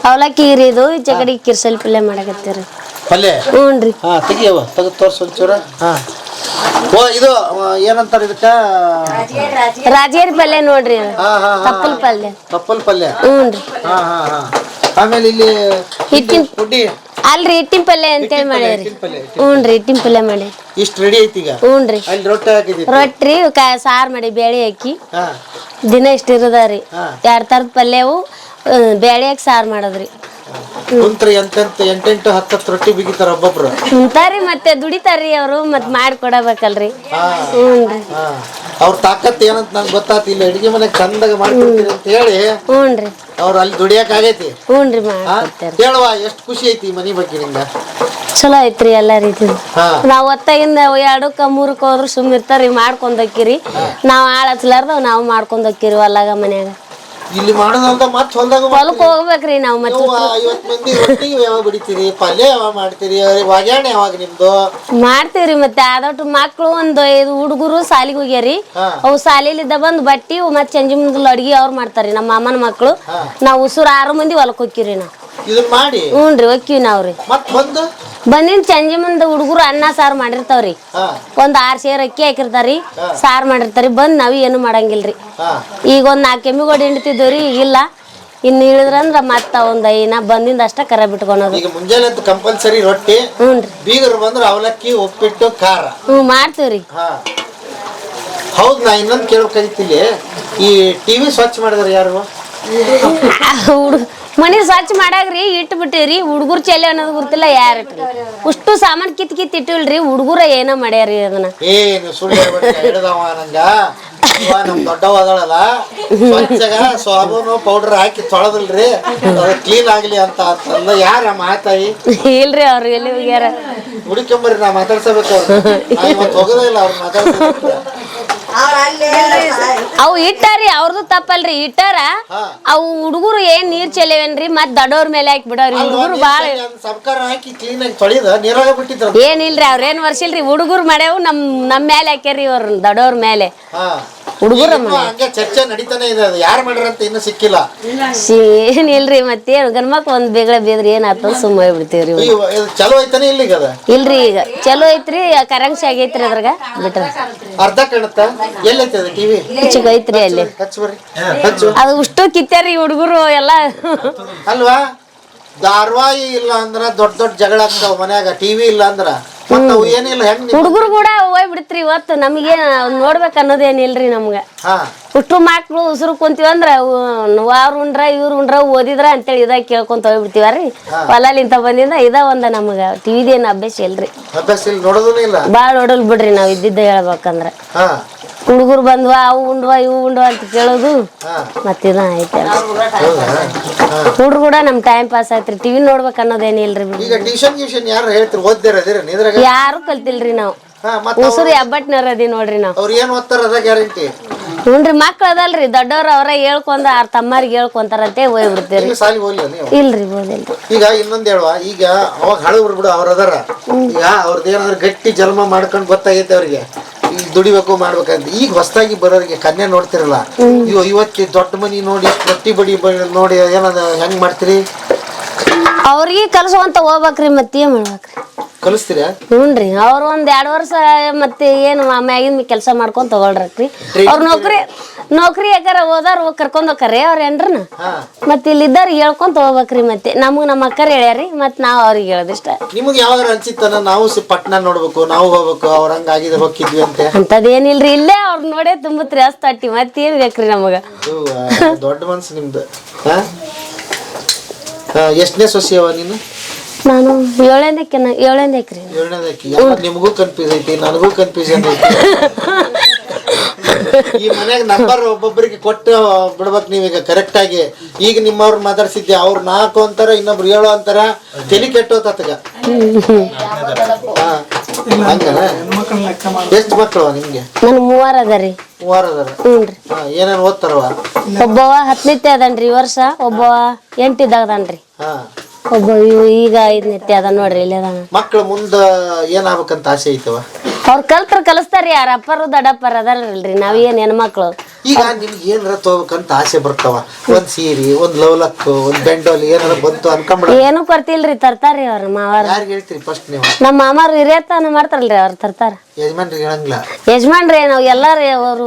ಅವಲಕ್ಕಿ ರೀ ಇದು ಈ ಚಕಡಿ ಕಿರ್ಸಾಲಿ ಪಲ್ಯ ಮಾಡಾಕತ್ತೀರಿ. ಪಲ್ಯ? ಹ್ಞೂನ್ರಿ ಹಾ ತೆಗಿಯವ ತೆಗೆದು ತೋರ್ಸು ಒಂಚೂರ. ಹಾ. ಓ ಇದು ಆ, ಏನಂತಾರ ಇದಕ್ಕ? ರಾಜೇರಿ ಪಲ್ಯ ನೋಡ್ರಿ. ಹಾ ಹಾ ತಪ್ಪಲ್ ಪಲ್ಯ. ತಪ್ಪಲ್ ಪಲ್ಯ. ಹ್ಞೂನ್ರಿ ಹಾ ಹಾ ಹಾ. ಆಮೇಲೆ ಇಲ್ಲಿ ಹಿಟ್ಟಿನ ಪುಡಿ ಅಲ್ರಿ ಹಿಟ್ಟಿನ ಪಲ್ಯ ಅಂತೇಳಿ ಮಾಡ್ಯಾರಿ ಹಿಟ್ಟಿನ್ ಪಲ್ಯ ಹ್ಞೂನ್ರಿ ಹಿಟ್ಟಿನ ಪಲ್ಯ ಮಾಡಿ ಇಷ್ಟು ರೆಡಿ ಐತಿ ಈಗ? ಹ್ಞೂನ್ರಿ ಅಲ್ಲಿ ರೊಟ್ಟಿ ಹಾಕಿದ್ದೀವಿ ರೊಟ್ಟಿ ಕಾ ಸಾರು ಮಾಡಿ ಬೇಳೆ ಹಾಕಿ. ಹಾ. ದಿನ ಇಷ್ಟ ಇರೋದಾರಿ ಹಾ. ಎರಡ್ ತರದ ಪಲ್ಯವು ಬೇಳೆ ಹಾಕಿ ಸಾರು ಮಾಡೋದ್ರಿ. ಕುಂತ್ರಿ ಎಂತೆಂತ ಎಂಟೆಂಟು ಹತ್ತತ್ತು ರೊಟ್ಟಿ ಬಿಗಿತಾರ ಒಬ್ಬೊಬ್ರು. ತಿಂತಾರಿ ಮತ್ತೆ ದುಡಿತಾರಿ ಅವರು ಮತ್ತೆ ಮಾಡ್ಕೊಡಬೇಕಲ್ರಿ ಹ್ಞೂನ್ರಿ ಅವ್ರ ತಾಕತ್ ಏನಂತ ನಂಗೆ ಗೊತ್ತಾತ ಇಲ್ಲ ಅಡಿಗೆ ಮನೆ ಚಂದಾಗ ಮಾಡ್ಕೊಡ್ತೀರಿ ಅಂತ ಹೇಳಿ ಹ್ಞೂನ್ರಿ ಅವ್ರು ಅಲ್ಲಿ ದುಡಿಯಕ್ ಆಗೈತಿ. ಹ್ಞೂನ್ರಿ ಹೇಳುವ ಎಷ್ಟು ಖುಷಿ ಐತಿ ಈ ಮನಿ ಬಗ್ಗೆ ನಿಂಗ ಚಲೋ ಐತ್ರಿ ಎಲ್ಲಾ ರೀತಿ. ಹಾ. ನಾವ್ ಒತ್ತಾಗಿಂದ ಎರಡಕ್ಕ ಮೂರಕ್ಕ ಹೋದ್ರು ಸುಮ್ ಇರ್ತಾರ್ರಿ ಮಾಡ್ಕೊಂಡ್ ಹೋಕ್ಕಿರಿ. ನಾವ್ ಆಳ್ ಹಚ್ಲಾರ್ದ ನಾವು ಮಾಡ್ಕೊಂಡ್ ಹೋಕ್ಕಿರಿ ಹೊಲ್ಲಾಗ ಮನ್ಯಾಗ. ಇಲ್ಲಿ ಮಾಡೋದಂತ ಮತ್ತೆ ಹೊಲ್ದಾಗ ಹೊಲಕ್ ಹೋಗ್ಬೇಕ್ರಿ ನಾವು ಮತ್ತೆ. ಐವತ್ ಮಂದಿ ರೊಟ್ಟಿ ಯಾವಾಗ ಬಿಡಿತೀರಿ? ಪಲ್ಯ ಯಾವಾಗ ಮಾಡ್ತೀರಿ? ಒಗ್ಯಾಣೆ ಯಾವಾಗ ನಿಮ್ದು? ಮಾಡ್ತೀವ್ರಿ ಮತ್ತೆ. ಆದಷ್ಟು ಮಕ್ಳು ಒಂದ್ ಐದು ಹುಡುಗರು ಸಾಲಿಗೆ ಹೋಗ್ಯಾರಿ. ಅವು ಸಾಲಿಲಿದ್ದ ಬಂದ್ ಬಟ್ಟಿ ಮತ್ತೆ ಚಂಜಿ ಮುಂದಲ್ ಅಡ್ಗಿ ಅವ್ರು ಮಾಡ್ತಾರಿ ನಮ್ಮ ಮಾಮನ ಮಕ್ಳು. ನಾವು ಉಸುರು ಆರು ಮಂದಿ ಹೊಲಕ್ ಹೋಕ್ಕಿವ್ರಿ ನಾವು. ಇದನ್ನ ಮಾಡಿ? ಹ್ಞೂನ್ರಿ ಹೋಕ್ಕಿವಿ ನಾವ್ರಿ. ಮತ್ ಬಂದು? ಬಂದಿನ ಚಂಜಿ ಮುಂದ ಹುಡುಗರು ಅನ್ನ ಸಾರು ಮಾಡಿರ್ತಾವ್ರಿ. ಒಂದ್ ಆರ್ ಸೇರ್ ಅಕ್ಕಿ ಹಾಕಿರ್ತಾರಿ ಸಾರು ಮಾಡಿರ್ತಾರಿ ಬಂದ್ ನಾವ್ ಏನು ಮಾಡಂಗಿಲ್ರಿ. ಈಗ ಒಂದ್ ನಾಲ್ಕು ಕೆಮ್ಮಿಗೋಡ್ ಹಿಂಡ್ತಿದ್ವಿ ಈಗ ಇಲ್ಲ ಇನ್ನು ಇಳಿದ್ರಂದ್ರ ಮತ್ತ ಒಂದ್ ಐನ ಬಂದಿಂದ ಅಷ್ಟ ಕರ ಬಿಟ್ಕೊಳೋದು. ಈಗ ಮುಂಜಾನೆ ಕಂಪಲ್ಸರಿ ರೊಟ್ಟಿ ಹ್ಞೂನ್ರಿ. ಬೀಗರು ಬಂದ್ರೆ ಅವಲಕ್ಕಿ ಉಪ್ಪಿಟ್ಟು ಖಾರ. ಹ್ಞೂ ಮಾಡ್ತೀವ್ರಿ. ಹಾ. ಹೌದು ನಾ ಇನ್ನೊಂದು ಕೇಳ್ಬೇಕಾಗಿತ್ತಿಲ್ಲಿ ಈ ಟಿವಿ ಸ್ವಚ್ಛ ಮಾಡಿದಾರೆ ಯಾರು? ಹುಡುಗ ಮನಿ ಸ್ವಚ್ಛ ಮಾಡಾಗ್ರಿ ಇಟ್ಟು ಬಿಟ್ಟಿವ್ರಿ ಹುಡುಗರು ಚೆಲ್ಲಿ ಅನ್ನೋದು ಗೊತ್ತಿಲ್ಲ ಯಾರು ಅಷ್ಟು ಸಾಮಾನ್ ಕಿತ್ ಕಿತ್ ಇಟ್ಟಿಲ್ರಿ ಹುಡುಗರ ಏನೋ ಮಾಡ್ಯಾರಿ ಅದನ್ನ. ಏನು ಸುಳ್ಳು ಹೇಳ್ಬೇಡ ಹಿಡ್ದವ ನಂಗ. ಇವ ನಮ್ ದೊಡ್ಡವ ಅದಳಲ್ಲ. ಸ್ವಚ್ಛಗ ಸಾಬೂನು ಪೌಡರ್ ಹಾಕಿ ತೊಳೆದಲ್ರಿ. ಅದು ಕ್ಲೀನ್ ಆಗ್ಲಿ ಅಂತ ಅಂತಂದ ಯಾರ ಮಾತಾಯಿ? ಇಲ್ರಿ ಅವ್ರು ಎಲ್ಲಿ ಹೋಗ್ಯಾರ. ಹುಡುಕೊಂಬರಿ ನಾ ಮಾತಾಡ್ಸಬೇಕು ಹೋಗೋದೇ ಇಲ್ಲ ಅವ್ರು ಮಾತಾಡ್ಸಬೇಕು ಅವು ಇಟ್ಟಾರಿ ಅವ್ರದ್ದು ತಪ್ಪಲ್ರಿ ಇಟ್ಟಾರ. ಅವು ಹುಡುಗರು ಏನ್ ನೀರ್ ಚೆಲ್ಲೇವೇನ್ರಿ ಮತ್ ದೊಡ್ಡವ್ರ ಮೇಲೆ ಹಾಕಿ ಬಿಡೋರಿ. ಹುಡುಗರು ಬಾಳ ಏನಿಲ್ರಿ ಅವ್ರೇನ್ ವರ್ಷಿಲ್ರಿ ಹುಡುಗರು ಮಾಡ್ಯಾವು ನಮ್ ನಮ್ ಮೇಲೆ ಹಾಕ್ಯಾರಿ ಅವ್ರ ದೊಡ್ಡವ್ರ ಮೇಲೆ ಹುಡುಗರ ಚರ್ಚೆ ನಡೀತಾನೆ ಇದೆ ಯಾರು ಮಾಡ್ಯಾರ ಅಂತ ಇನ್ನೂ ಸಿಕ್ಕಿಲ್ಲ. ಏನಿಲ್ರಿ ಮತ್ತೆ ಗಂಡ್ಮಕ್ಳು ಒಂದ್ ಬೇಗಳ ಬೇದ್ರಿ ಏನಾತ ಸುಮ್ಮ ಬಿಡ್ತೀವ್ರಿ ಚಲೋ ಐತಾನೆ ಇಲ್ಲಿಗ ಇಲ್ರಿ ಈಗ ಚಲೋ ಐತ್ರಿ ಕರೆನ್ಸಿ ಆಗೈತ್ರಿ ಅದ್ರಾಗ ಬಿಟ್ರ. ಅರ್ಧ ಕಾಣುತ್ತ? ಎಲ್ಲೈತೆ ಅದು ಟಿವಿ ಐತ್ರಿ ಅಲ್ಲಿ. ಹಚ್ಚು ಬರ್ರಿ ಹಚ್ಚು ಅದು ಉಷ್ಟು ಕಿತ್ಯಾರಿ ಹುಡುಗರು ಎಲ್ಲ. ಅಲ್ವಾ? ಧಾರವಾಹಿ ಇಲ್ಲ ಅಂದ್ರ ದೊಡ್ಡ ದೊಡ್ಡ ಜಗಳ ಆಗ್ತಾವ ಮನ್ಯಾಗ ಟಿವಿ ಇಲ್ಲ ಅಂದ್ರ. ಮತ್ತ ಅವು ಏನಿಲ್ಲ ಹೆಂಗ್ ನಿಮ್- ಹುಡುಗರು ಕೂಡ ಹೋಗ್ಬಿಡ್ತ್ರಿ ಇವತ್ತು ನಮಗೆ ನೋಡ್ಬೇಕು ಅನ್ನೋದೇನಿಲ್ರಿ ನಮ್ಗೆ. ಹಾ. ಉಷ್ಟು ಮಕ್ಳು ಉಸಿರು ಕುಂತೀವಂದ್ರ ಅವ್ರು ಉಂಡ್ರ ಇವ್ರು ಉಂಡ್ರ ಓದಿದ್ರ ಅಂತೇಳಿ ಇದಾಗ ಕೇಳ್ಕೊಂತ ಹೋಗ್ಬಿಡ್ತೀವ್ರಿ ಹೊಲಲಿಂತ ಬಂದಿಂದ ಇದ ಒಂದ ನಮಗ ಟಿವಿದೇನು ಅಭ್ಯಾಸ ಇಲ್ರಿ. ಅಭ್ಯಾಸ ಇಲ್ಲಿ ನೋಡೋದೂ ಇಲ್ಲ? ಭಾಳ ನೋಡಲ್ ಬಿಡ್ರಿ ನಾವ್ ಇದ್ದಿದ್ದ ಹೇಳ್ಬೇಕಂದ್ರ. ಹಾ. ಹುಡುಗರು ಬಂದ್ವ ಅವು ಉಂಡ್ವ ಇವು ಉಂಡ್ವ ಅಂತ ಕೇಳೋದು ಹಾ. ಮತ್ತಿದ ಐತೆ ಹೌದಾ? ಹಾ. ಹುಡ್ರು ಕೂಡ ನಮ್ ಟೈಮ್ ಪಾಸ್ ಆಯ್ತ್ರಿ ಟಿವಿ ನೋಡ್ಬೇಕು ಅನ್ನೋದೇನಿಲ್ರಿ ಬಿಡ್ರಿ. ಈಗ ಟ್ಯೂಷನ್ ಗ್ಯೂಷನ್ ಯಾರು ಹೇಳ್ತೀರಿ ಓದ್ದಿರ ಅದಿರ ಯಾರು ಕಲ್ತಿಲ್ರಿ ನಾವು? ಹಾ ಮತ್ತ ಉಸುರು ಅದಿ ನೋಡ್ರಿ ನಾವು. ಅವ್ರ ಏನ್ ಓದ್ತಾರ ಅದ ಗ್ಯಾರಂಟಿ? ಹುನ್ರಿ ಮಕ್ಳು ಅದಲ್ರಿ ದೊಡ್ಡವ್ರ ಅವ್ರ ಹೇಳ್ಕೊಂಡ ಆರ್ ತಮ್ಮರಿಗೆ ಹೇಳ್ಕೊಂತಾರಂತೆ ಹೋಗಿ ಬಿಡ್ತೀರಿ ಈಗ ಸಾಲಿ ಹೋಗ್ಲಿಲ್ಲ ನೀವು ಇಲ್ರಿ ಬೋದಿಲ್ರಿ ಈಗ ಇನ್ನೊಂದ್ ಹೇಳುವ ಈಗ ಅವಾಗ ಹಳಬ್ರು ಬಿಡು ಅವ್ರ ಅದರ. ಈಗ ಅವ್ರದ್ದು ಏನಾದ್ರು ಗಟ್ಟಿ ಜನ್ಮ ಮಾಡ್ಕೊಂಡು ಗೊತ್ತಾಗೈತೆ ಅವ್ರಿಗೆ. ಈಗ ದುಡಿಬೇಕು ಮಾಡ್ಬೇಕಂತ. ಈಗ ಹೊಸದಾಗಿ ಬರೋರಿಗೆ ಕನ್ಯಾ ನೋಡ್ತಿರಲ್ಲ. ಇವ್ ಇವತ್ತಿ ದೊಡ್ಡ ಮನಿ ನೋಡಿ ಪ್ರತಿ ಬಡಿ ಬ- ನೋಡಿ ಏನದ ಹೆಂಗ್ ಮಾಡ್ತೀರಿ? ಅವ್ರಿಗೆ ಕಲ್ಸುವಂತ ಹೋಗ್ಬೇಕ್ರಿ ಮತ್ತೆ ಏನ್ ಮಾಡ್ಬೇಕ್ರಿ? ಕಲಿಸ್ತೀರಾ? ಹ್ಞೂನ್ರಿ ಅವ್ರು ಒಂದ್ ಎರಡ್ ವರ್ಷ ಮತ್ತೆ ಏನು ಮ್ಯಾಗಿನ ಕೆಲಸ ಮಾಡ್ಕೊಂಡ್ ತಗೊಳ್ರಕ್ರಿ. ಅವ್ರ ನೌಕರಿ ನೌಕರಿ ಯಾಕಾರ ಹೋದಾರ ಹೋಗ್ ಕರ್ಕೊಂಡ್ ಹೋಗ್ರಿ ಅವ್ರ ಏನ್ರನ? ಮತ್ತೆ ಇಲ್ಲಿದ್ದಾರ ಹೇಳ್ಕೊಂತ ಹೋಗ್ಬೇಕ್ರಿ ಮತ್ತೆ. ನಮಗ್ ನಮ್ಮ ಅಕ್ಕರ್ ಹೇಳ್ಯಾರಿ ಮತ್ ನಾವ್ ಅವ್ರಿಗೆ ಹೇಳದಿಷ್ಟ ನಿಮಗೆ ಯಾವಾಗ ಅನ್ಸಿತ್ತನ? ನಾವು ಸಿ ಪಟ್ನ ನೋಡ್ಬೇಕು ನಾವು ಹೋಗ್ಬೇಕು ಅವ್ರ ಹಂಗ ಆಗಿದ್ರೆ ಹೋಗಿದ್ವಿ ಅಂತ. ಅಂತದೇನಿಲ್ರಿ ಇಲ್ಲೇ ಅವ್ರ ನೋಡೇ ತುಂಬತ್ರಿ ಅಷ್ಟ್ ಮತ್ತೆ ಏನ್ ಬೇಕ್ರಿ ನಮಗ? ಇದು, ಆ, ದೊಡ್ಡ ಮನ್ಸು ನಿಮ್ದು. ಎಷ್ಟನೇ ಸೊಸೆಯವ ನೀನು? ನಾನು ಏಳನೇ ಏಳನೇ ಏಳನೇದಕ್ಕೆ ನಿಮಗೂ ಕನ್ಫ್ಯೂಸ್ ಐತಿ ನನಗೂ ಕನ್ಫ್ಯೂಷನ್ ಐತಿ? ಈ ಮನ್ಯಾಗ ನಂಬರ್ ಒಬ್ಬೊಬ್ಬರಿಗೆ ಕೊಟ್ಟು ಬಿಡ್ಬೇಕು ನೀವೀಗ ಕರೆಕ್ಟ್ ಆಗಿ. ಈಗ ನಿಮ್ಮವ್ರ ಮಾತಾಡ್ಸಿದ್ದೆ ಅವ್ರು ನಾಲ್ಕು ಅಂತಾರ ಇನ್ನೊಬ್ರು ಏಳು ಅಂತಾರ ತಲೆ ಕೆಟ್ಟೋತತ್ಗ ಎಷ್ಟು ಮಕ್ಕಳು ನಿಮ್ಗೆ? ನನ್ ಮೂವಾರ ಅದಾರಿ ಮೂವಾರ ಅದಾರ? ಹ್ಞೂನ್ರಿ ಏನೇನ್ ಓದ್ತಾರವ? ಒಬ್ಬವ ಹತ್ತನೇತ್ತೆ ಅದನ್ರಿ ಈ ವರ್ಷ ಒಬ್ಬವ ಎಂಟಿದ್ದಾಗದನ್ರಿ ಹಾ. ಒಬ್ಬ ಇವ್ ಈಗ ಐದನೇತ್ತೆ ಅದ ನೋಡ್ರಿ ಇಲ್ಲಿ ಅದ ಮಕ್ಳು ಮುಂದ ಏನಾಗ್ಬೇಕಂತ ಆಸೆ ಐತವ? ಅವ್ರ ಕಲ್ತ್ರ ಕಲಿಸ್ತಾರ್ರಿ ಯಾರ ಅಪ್ಪರು ದಡಪ್ಪರ ಅದಾರಲ್ರಿ ನಾವೇನ್ ಹೆಣ್ಮಕ್ಳು. ಈಗ ನಿಮ್ಗೆ ಏನಾರ ತಗೋಬೇಕಂತ ಆಸೆ ಬರ್ತಾವ? ಒಂದ್ ಸೀರಿ ಒಂದ್ ಲವ್ಲಕ್ ಒಂದ್ ಬೆಂಡೋಲ್ ಏನಾರ ಬಂತು ಅನ್ಕೊಂಬಿಡ ಏನು ಕೊಡ್ತಿಲ್ರಿ ತರ್ತಾರ್ರಿ ಅವ್ರ ಮಾವಾರ. ಯಾರಿಗೆ ಹೇಳ್ತೀರಿ ಫಸ್ಟ್ ನೀವು? ನಮ್ಮ ಮಾಮಾರ್ ಹಿರಿಯತನ ಮಾಡ್ತಾರಲ್ರಿ ಅವ್ರು ತರ್ತಾರ. ಯಜಮಾನ್ರಿಗೆ ಹೇಳಂಗಿಲ್ಲ? ಯಜಮಾನ್ರಿ ನಾವು ಎಲ್ಲಾರು ಅವರು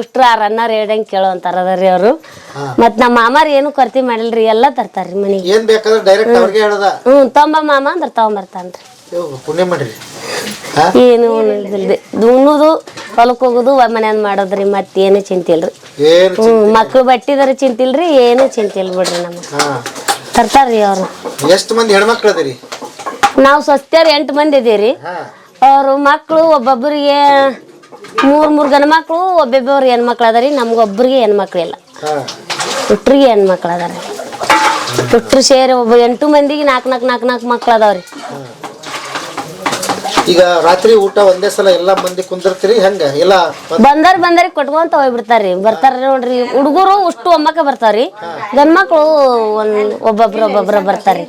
ಉಷ್ಟ್ರ ಅನ್ನಾರ ಹೇಳಂಗ್ ಕೇಳೋ ಅಂತಾರ ರೀ ಅವರು ಮತ್ ನಮ್ಮ ಮಾಮಾರ್ ಏನು ಕೊರತೆ ಮಾಡಿಲ್ರಿ ಎಲ್ಲಾ ತರ್ತಾರ್ರಿ ಮನಿಗೆ. ಏನ್ ಬೇಕಾದ್ರೆ ಡೈರೆಕ್ಟ್ ಅವ್ರಿಗೆ ಹೇಳದ? ಹ್ಮ್ ತೊಂಬ ಮಾಮ ಅಂದ್ರೆ ತಗೊಂಬರ್ತಾನ್ರಿ. ಪುಣ್ಯ ಮಾಡ್ರಿ. ಏನು ಉಣ್ಣುದು ಹೊಲಕ್ ಹೋಗುದು ಮಾಡೋದ್ರಿ ಮತ್ತೇನು ಚಿಂತೆ ಇಲ್ರಿ. ಏನ್ ಹ್ಞೂ ಮಕ್ಳು ಬಟ್ಟಿದಾರ ಚಿಂತೆ ಇಲ್ರಿ ಏನು ಚಿಂತೆ ಇಲ್ಲ ಬಿಡ್ರಿ ನಮ್ಗೆ. ತರ್ತಾರ್ರಿ ಅವ್ರು. ಎಷ್ಟು ಮಂದಿ ಹೆಣ್ಮಕ್ಳು ಅದರಿ? ನಾವು ಸ್ವಸ್ಥರು ಎಂಟು ಮಂದಿ ಇದೀವಿ ಹಾ. ಅವರು ಮಕ್ಕಳು ಒಬ್ಬೊಬ್ಬರಿಗೆ ಮೂರು ಮೂರು ಗಂಡು ಮಕ್ಕಳು ಒಬ್ಬೊಬ್ಬರು ಹೆಣ್ಮಕ್ಳು ಅದಾರಿ ನಮ್ಗೊಬ್ಬರಿಗೆ ಹೆಣ್ಮಕ್ಳು ಇಲ್ಲ. ಹುಟ್ರಿಗೆ ಹೆಣ್ಮಕ್ಳು ಅದಾರ. ಹುಟ್ರು ಸೇರಿ ಒಬ್ಬ ಎಂಟು ಮಂದಿಗೆ ನಾಲ್ಕು ನಾಲ್ಕು ನಾಲ್ಕು ನಾಲ್ಕು ಮಕ್ಳು ಅದಾವ್ರಿ. ಈಗ ರಾತ್ರಿ ಊಟ ಒಂದೇ ಸಲ ಎಲ್ಲ ಮಂದಿ ಕುಂದಿರ್ತೀರಿ? ಹೆಂಗ? ಎಲ್ಲ ಬಂದರ್ ಬಂದರಿ ಕೊಟ್ಕೊಂತ ಹೋಗ್ಬಿಡ್ತಾರ್ರಿ. ಬರ್ತಾರ ನೋಡ್ರಿ. ಹುಡುಗರು ಅಷ್ಟು ಒಮ್ಮಕ್ಕ ಬರ್ತಾವ್ರಿ ಗಂಡ್ಮಕ್ಳು ಒಂದ್ ಒಬ್ಬೊಬ್ರು ಒಬ್ಬೊಬ್ರ ಬರ್ತಾರ್ರಿ.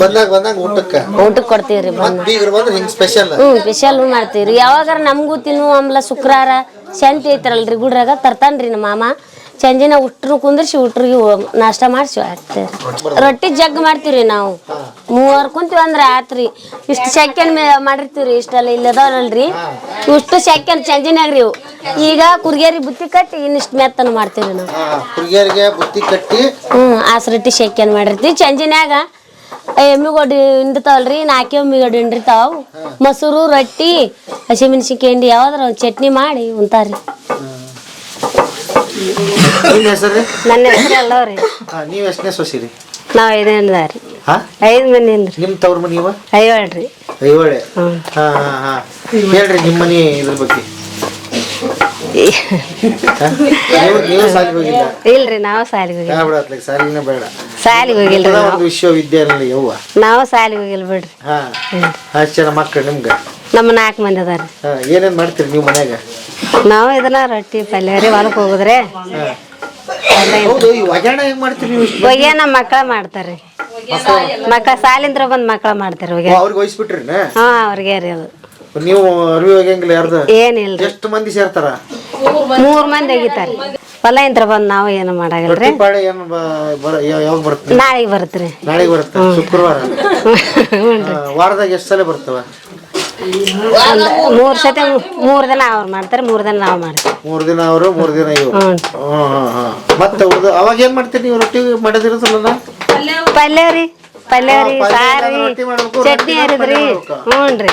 ಬಂದಾಗ ಬಂದಾಗ ಊಟಕ್ಕ? ಊಟಕ್ಕೆ ಕೊಡ್ತೀವ್ರಿ ಬಂದ. ಬೀಗ್ರು ಬಂದ್ರೆ ಹಿಂಗ್ ಸ್ಪೆಷಲ್ ಹ್ಞೂ ಸ್ಪೆಷಲ್ ಮಾಡ್ತೀವ್ರಿ. ಯಾವಾಗಾರ ನಮಗೂ ತಿನ್ನು ಆಮ್ಲ ಶುಕ್ರವಾರ ಶಾಂತಿ ಐತ್ರಲ್ರಿ ಗುಡ್ರಾಗ ತರ್ತಾನ್ರಿ ನಮ್ಮ ಮಾಮ. ಸಂಜಿನ ಉಟ್ರು ಕುಂದ್ರಿಸಿ ಉಟ್ರಿಗೆ ನಾಷ್ಟ ಮಾಡಿಸಿ ಹಾಕ್ತೇವೆ ರೊಟ್ಟಿ ಜಗ್ ಮಾಡ್ತೀವ್ರಿ ನಾವು. ಮೂವರು ಕುಂತೀವಿ ಅಂದ್ರೆ ಆತ್ರಿ. ಇಷ್ಟು ಸೆಕೆಂಡ್ ಮೇ ಮಾಡಿರ್ತೀವ್ರಿ ಇಷ್ಟೆಲ್ಲ ಇಲ್ಲದವ್ರಲ್ರಿ. ಇಷ್ಟು ಸೆಕೆಂಡ್ ಸಂಜೆನಾಗ ಇವು. ಈಗ ಕುರ್ಗೇರಿ ಬುತ್ತಿ ಕಟ್ಟಿ ಇನ್ನಿಷ್ಟು ಮೆತ್ತನ ಮಾಡ್ತೀವ್ರಿ ನಾವು. ಕುರ್ಗೇರಿಗೆ ಬುತ್ತಿ ಕಟ್ಟಿ ಹ್ಞೂ ಆಸ್ ರೊಟ್ಟಿ ಸೆಕೆಂಡ್ ಮಾಡಿರ್ತೀವಿ ಸಂಜೆನಾಗ ಎಮ್ಮಿಗೊಡ್ಡಿ ಹಿಂಡ್ತಾವಲ್ರಿ ನಾಲ್ಕು ಎಮ್ಮಿಗೊಡ್ಡಿ ಹಿಂಡಿರ್ತಾವ ಮೊಸರು ರೊಟ್ಟಿ ಹಸಿಮೆಣ್ಸಿನ್ಕಾಯಿ ಹಿಂಡಿ ಯಾವ್ದಾರ ಒಂದು ಚಟ್ನಿ ಮಾಡಿ ಉಂತಾರ್ರಿ ನಿಮ್ ಹೆಸರು? ನನ್ನ ಹೆಸರು ಅಲ್ಲವ್ರಿ ನೀವ್ ಎಷ್ಟನೇ ಸೊಸಿರಿ ನಾವು ಐದನೇ ರೀ. ಹಾ? ಐದು ಮಂದಿ ರೀ ನಿಮ್ ತವ್ರ ಮನಿ ಇವ? ಐವಳ್ರಿ ಐಹೊಳೆ ಹಾ. ಹಾ ಹಾ ಹೇಳ್ರಿ ನಿಮ್ ಮನಿ ಇದ್ರ ಬಗ್ಗೆ. ಹಾ? ನೀವು ನೀವು ಸಾಲಿಗೆ ಹೋಗಿಲ್ಲ? ಇಲ್ರಿ ನಾವು ಸಾಲಿಗೆ ಹೋಗಿಲ್ಲ. ಬೇಡ ಬಿಡತ್ಲಿಕ್ಕೆ ಸಾಲಿನ ಬೇಡ. ಸಾಲಿಗೆ ಹೋಗಿಲ್ರಿ ಇಂಥದ ನಾವು. ಒಂದು ವಿಶ್ವವಿದ್ಯಾನಿಲಯ ಯವ್ವ ನಾವು ಸಾಲಿಗೆ ಹೋಗಿಲ್ಲ ಬಿಡ್ರಿ. ಹಾ. ಅಷ್ಟು ಜನ ಮಕ್ಕಳು ನಿಮ್ಗೆ? ನಮ್ಮ ನಾಲ್ಕು ಮಂದಿ ಅದಾರ ಹಾ ಏನೇನ್ ಮಾಡ್ತೀರಿ ನೀವು ಮನ್ಯಾಗ? ನಾವು ಇದನ್ನ ರೊಟ್ಟಿ ಪಲ್ಯ ರೀ ಹೊಲಕ್ಕೆ ಹೋಗುದ್ರೆ. ಹೌದು ಈ ಒಗ್ಯಾಣ ಹೆಂಗ್ ಮಾಡ್ತೀರಿ ನೀವು ಇಷ್ಟು? ಒಯ್ಯ ನಮ್ಮ ಮಕ್ಕಳ ಮಾಡ್ತಾರ್ರಿ ಮಕ್ಕಳ ಸಾಲಿಂದ್ರ ಬಂದ್ ಮಕ್ಕಳ ಮಾಡ್ತಾರ ಒಯ್ಯ ಅವ್ರಿಗೆ ವಹಿಸ್ಬಿಟ್ರಿನ ಹಾ ಅವ್ರಿಗೆ ರೀ ಅದು. ನೀವು ಅರ್ವಿ ಒಗ್ಯಂಗಿಲ್ಲ ಯಾರ್ದು? ಏನಿಲ್ರಿ ಎಷ್ಟು ಮಂದಿ ಸೇರ್ತಾರ? ಮೂರ್ ಮಂದಿ ಒಗಿತಾರ ಹೊಲ ಇಂತ್ರ ಬಂದ್ ನಾವು ಏನು ಮಾಡಾಗಲ್ರಿ. ಪಾಳೆ ಏನು ಯಾವಾಗ ಬರುತ್ತೆ? ನಾಳೆಗೆ ಬರುತ್ತ್ರಿ ನಾಳೆಗೆ ಬರುತ್ತೆ ಶುಕ್ರವಾರ? ವಾರದಾಗ ಎಷ್ಟು ಸಲ ಬರ್ತವ? ಮೂರ್ ಸತಿ ಮೂರು ದಿನ ಅವ್ರು ಮಾಡ್ತಾರೆ ಮೂರು ದಿನ ನಾವು ಮಾಡ್ತೀವಿ. ಮೂರ್ ದಿನ ಅವರು ಮೂರ್ ದಿನ ಇವರು. ಮತ್ತೆ ಅವಾಗ ಏನ್ ಮಾಡ್ತೀರಿ ನೀವು ರೊಟ್ಟಿ ಮಾಡೋದಿರುತ್ತಲ್ಲ ಪಲ್ಯ ರೀ ಪಲ್ಯ ರೀ ಸಾರು ಚಟ್ನಿ ಹರಿದ್ರಿ. ಹ್ಞೂ ರೀ.